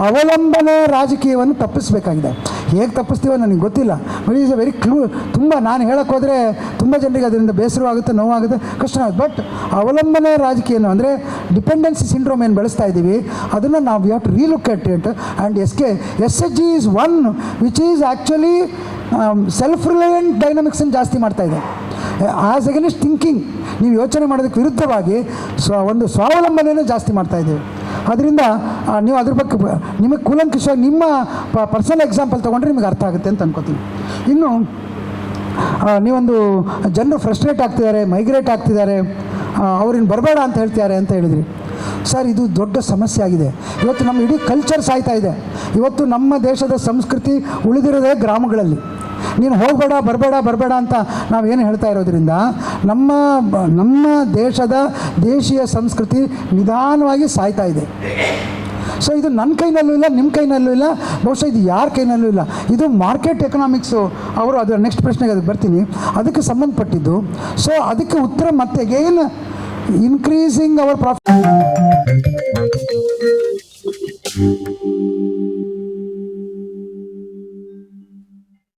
Speaker 1: ಅವಲಂಬನೆ ರಾಜಕೀಯವನ್ನು ತಪ್ಪಿಸಬೇಕಾಗಿದೆ. ಹೇಗೆ ತಪ್ಪಿಸ್ತೀವೋ ನನಗೆ ಗೊತ್ತಿಲ್ಲ. But is a very clue ತುಂಬ ನಾನು ಹೇಳಕ್ಕೆ ಹೋದರೆ ತುಂಬ ಜನರಿಗೆ ಅದರಿಂದ ಬೇಸರವಾಗುತ್ತೆ ನೋವಾಗುತ್ತೆ ಕಷ್ಟ ಆಗುತ್ತೆ. ಬಟ್ ಅವಲಂಬನೆ ರಾಜಕೀಯನು ಅಂದರೆ ಡಿಪೆಂಡೆನ್ಸಿ ಸಿಂಡ್ರೋಮ್ ಏನು ಬೆಳೆಸ್ತಾ ಇದ್ದೀವಿ, ಅದನ್ನು ನಾವು you have to relook at it and S K S H G is one which is actually self reliant ಡೈನಮಿಕ್ಸನ್ನು ಜಾಸ್ತಿ ಮಾಡ್ತಾ ಇದೆ. ಆಸ್ ಇಸ್ ಥಿಂಕಿಂಗ್ ನೀವು ಯೋಚನೆ ಮಾಡೋದಕ್ಕೆ ವಿರುದ್ಧವಾಗಿ ಸ್ವ, ಒಂದು ಸ್ವಾವಲಂಬನೆಯನ್ನು ಜಾಸ್ತಿ ಮಾಡ್ತಾ ಇದ್ದೀವಿ. ಅದರಿಂದ ನೀವು ಅದ್ರ ಬಗ್ಗೆ ನಿಮಗೆ ಕೂಲಂಕಷವಾಗಿ ನಿಮ್ಮ ಪರ್ಸನಲ್ ಎಕ್ಸಾಂಪಲ್ ತೊಗೊಂಡ್ರೆ ನಿಮಗೆ ಅರ್ಥ ಆಗುತ್ತೆ ಅಂತ ಅನ್ಕೋತೀನಿ. ಇನ್ನು ನೀವೊಂದು ಜನರು ಫ್ರಸ್ಟ್ರೇಟ್ ಆಗ್ತಿದ್ದಾರೆ ಮೈಗ್ರೇಟ್ ಆಗ್ತಿದ್ದಾರೆ ಅವ್ರಿನ್ ಬರಬೇಡ ಅಂತ ಹೇಳ್ತಿದ್ದಾರೆ ಅಂತ ಹೇಳಿದ್ರಿ. ಸರ್, ಇದು ದೊಡ್ಡ ಸಮಸ್ಯೆ ಆಗಿದೆ. ಇವತ್ತು ನಮ್ಮ ಇಡೀ ಕಲ್ಚರ್ ಸಾಯ್ತಾ ಇದೆ. ಇವತ್ತು ನಮ್ಮ ದೇಶದ ಸಂಸ್ಕೃತಿ ಉಳಿದಿರೋದೇ ಗ್ರಾಮಗಳಲ್ಲಿ. ನೀನು ಹೋಗಬೇಡ, ಬರಬೇಡ ಬರಬೇಡ ಅಂತ ನಾವೇನು ಹೇಳ್ತಾ ಇರೋದ್ರಿಂದ ನಮ್ಮ ನಮ್ಮ ದೇಶದ ದೇಶೀಯ ಸಂಸ್ಕೃತಿ ನಿಧಾನವಾಗಿ ಸಾಯ್ತಾ ಇದೆ. ಸೊ ಇದು ನನ್ನ ಕೈನಲ್ಲೂ ಇಲ್ಲ ನಿಮ್ಮ ಕೈನಲ್ಲೂ ಇಲ್ಲ, ಬಹುಶಃ ಇದು ಯಾರ ಕೈನಲ್ಲೂ ಇಲ್ಲ. ಇದು ಮಾರ್ಕೆಟ್ ಎಕನಾಮಿಕ್ಸು ಅವರು ಅದರ ನೆಕ್ಸ್ಟ್ ಪ್ರಶ್ನೆಗೆ ಅದಕ್ಕೆ ಬರ್ತೀನಿ. ಅದಕ್ಕೆ ಸಂಬಂಧಪಟ್ಟಿದ್ದು. ಸೊ ಅದಕ್ಕೆ ಉತ್ತರ ಮತ್ತೆ ಅಗೇನ್ ಇನ್ಕ್ರೀಸಿಂಗ್ ಅವರ್ ಪ್ರಾಫಿಟ್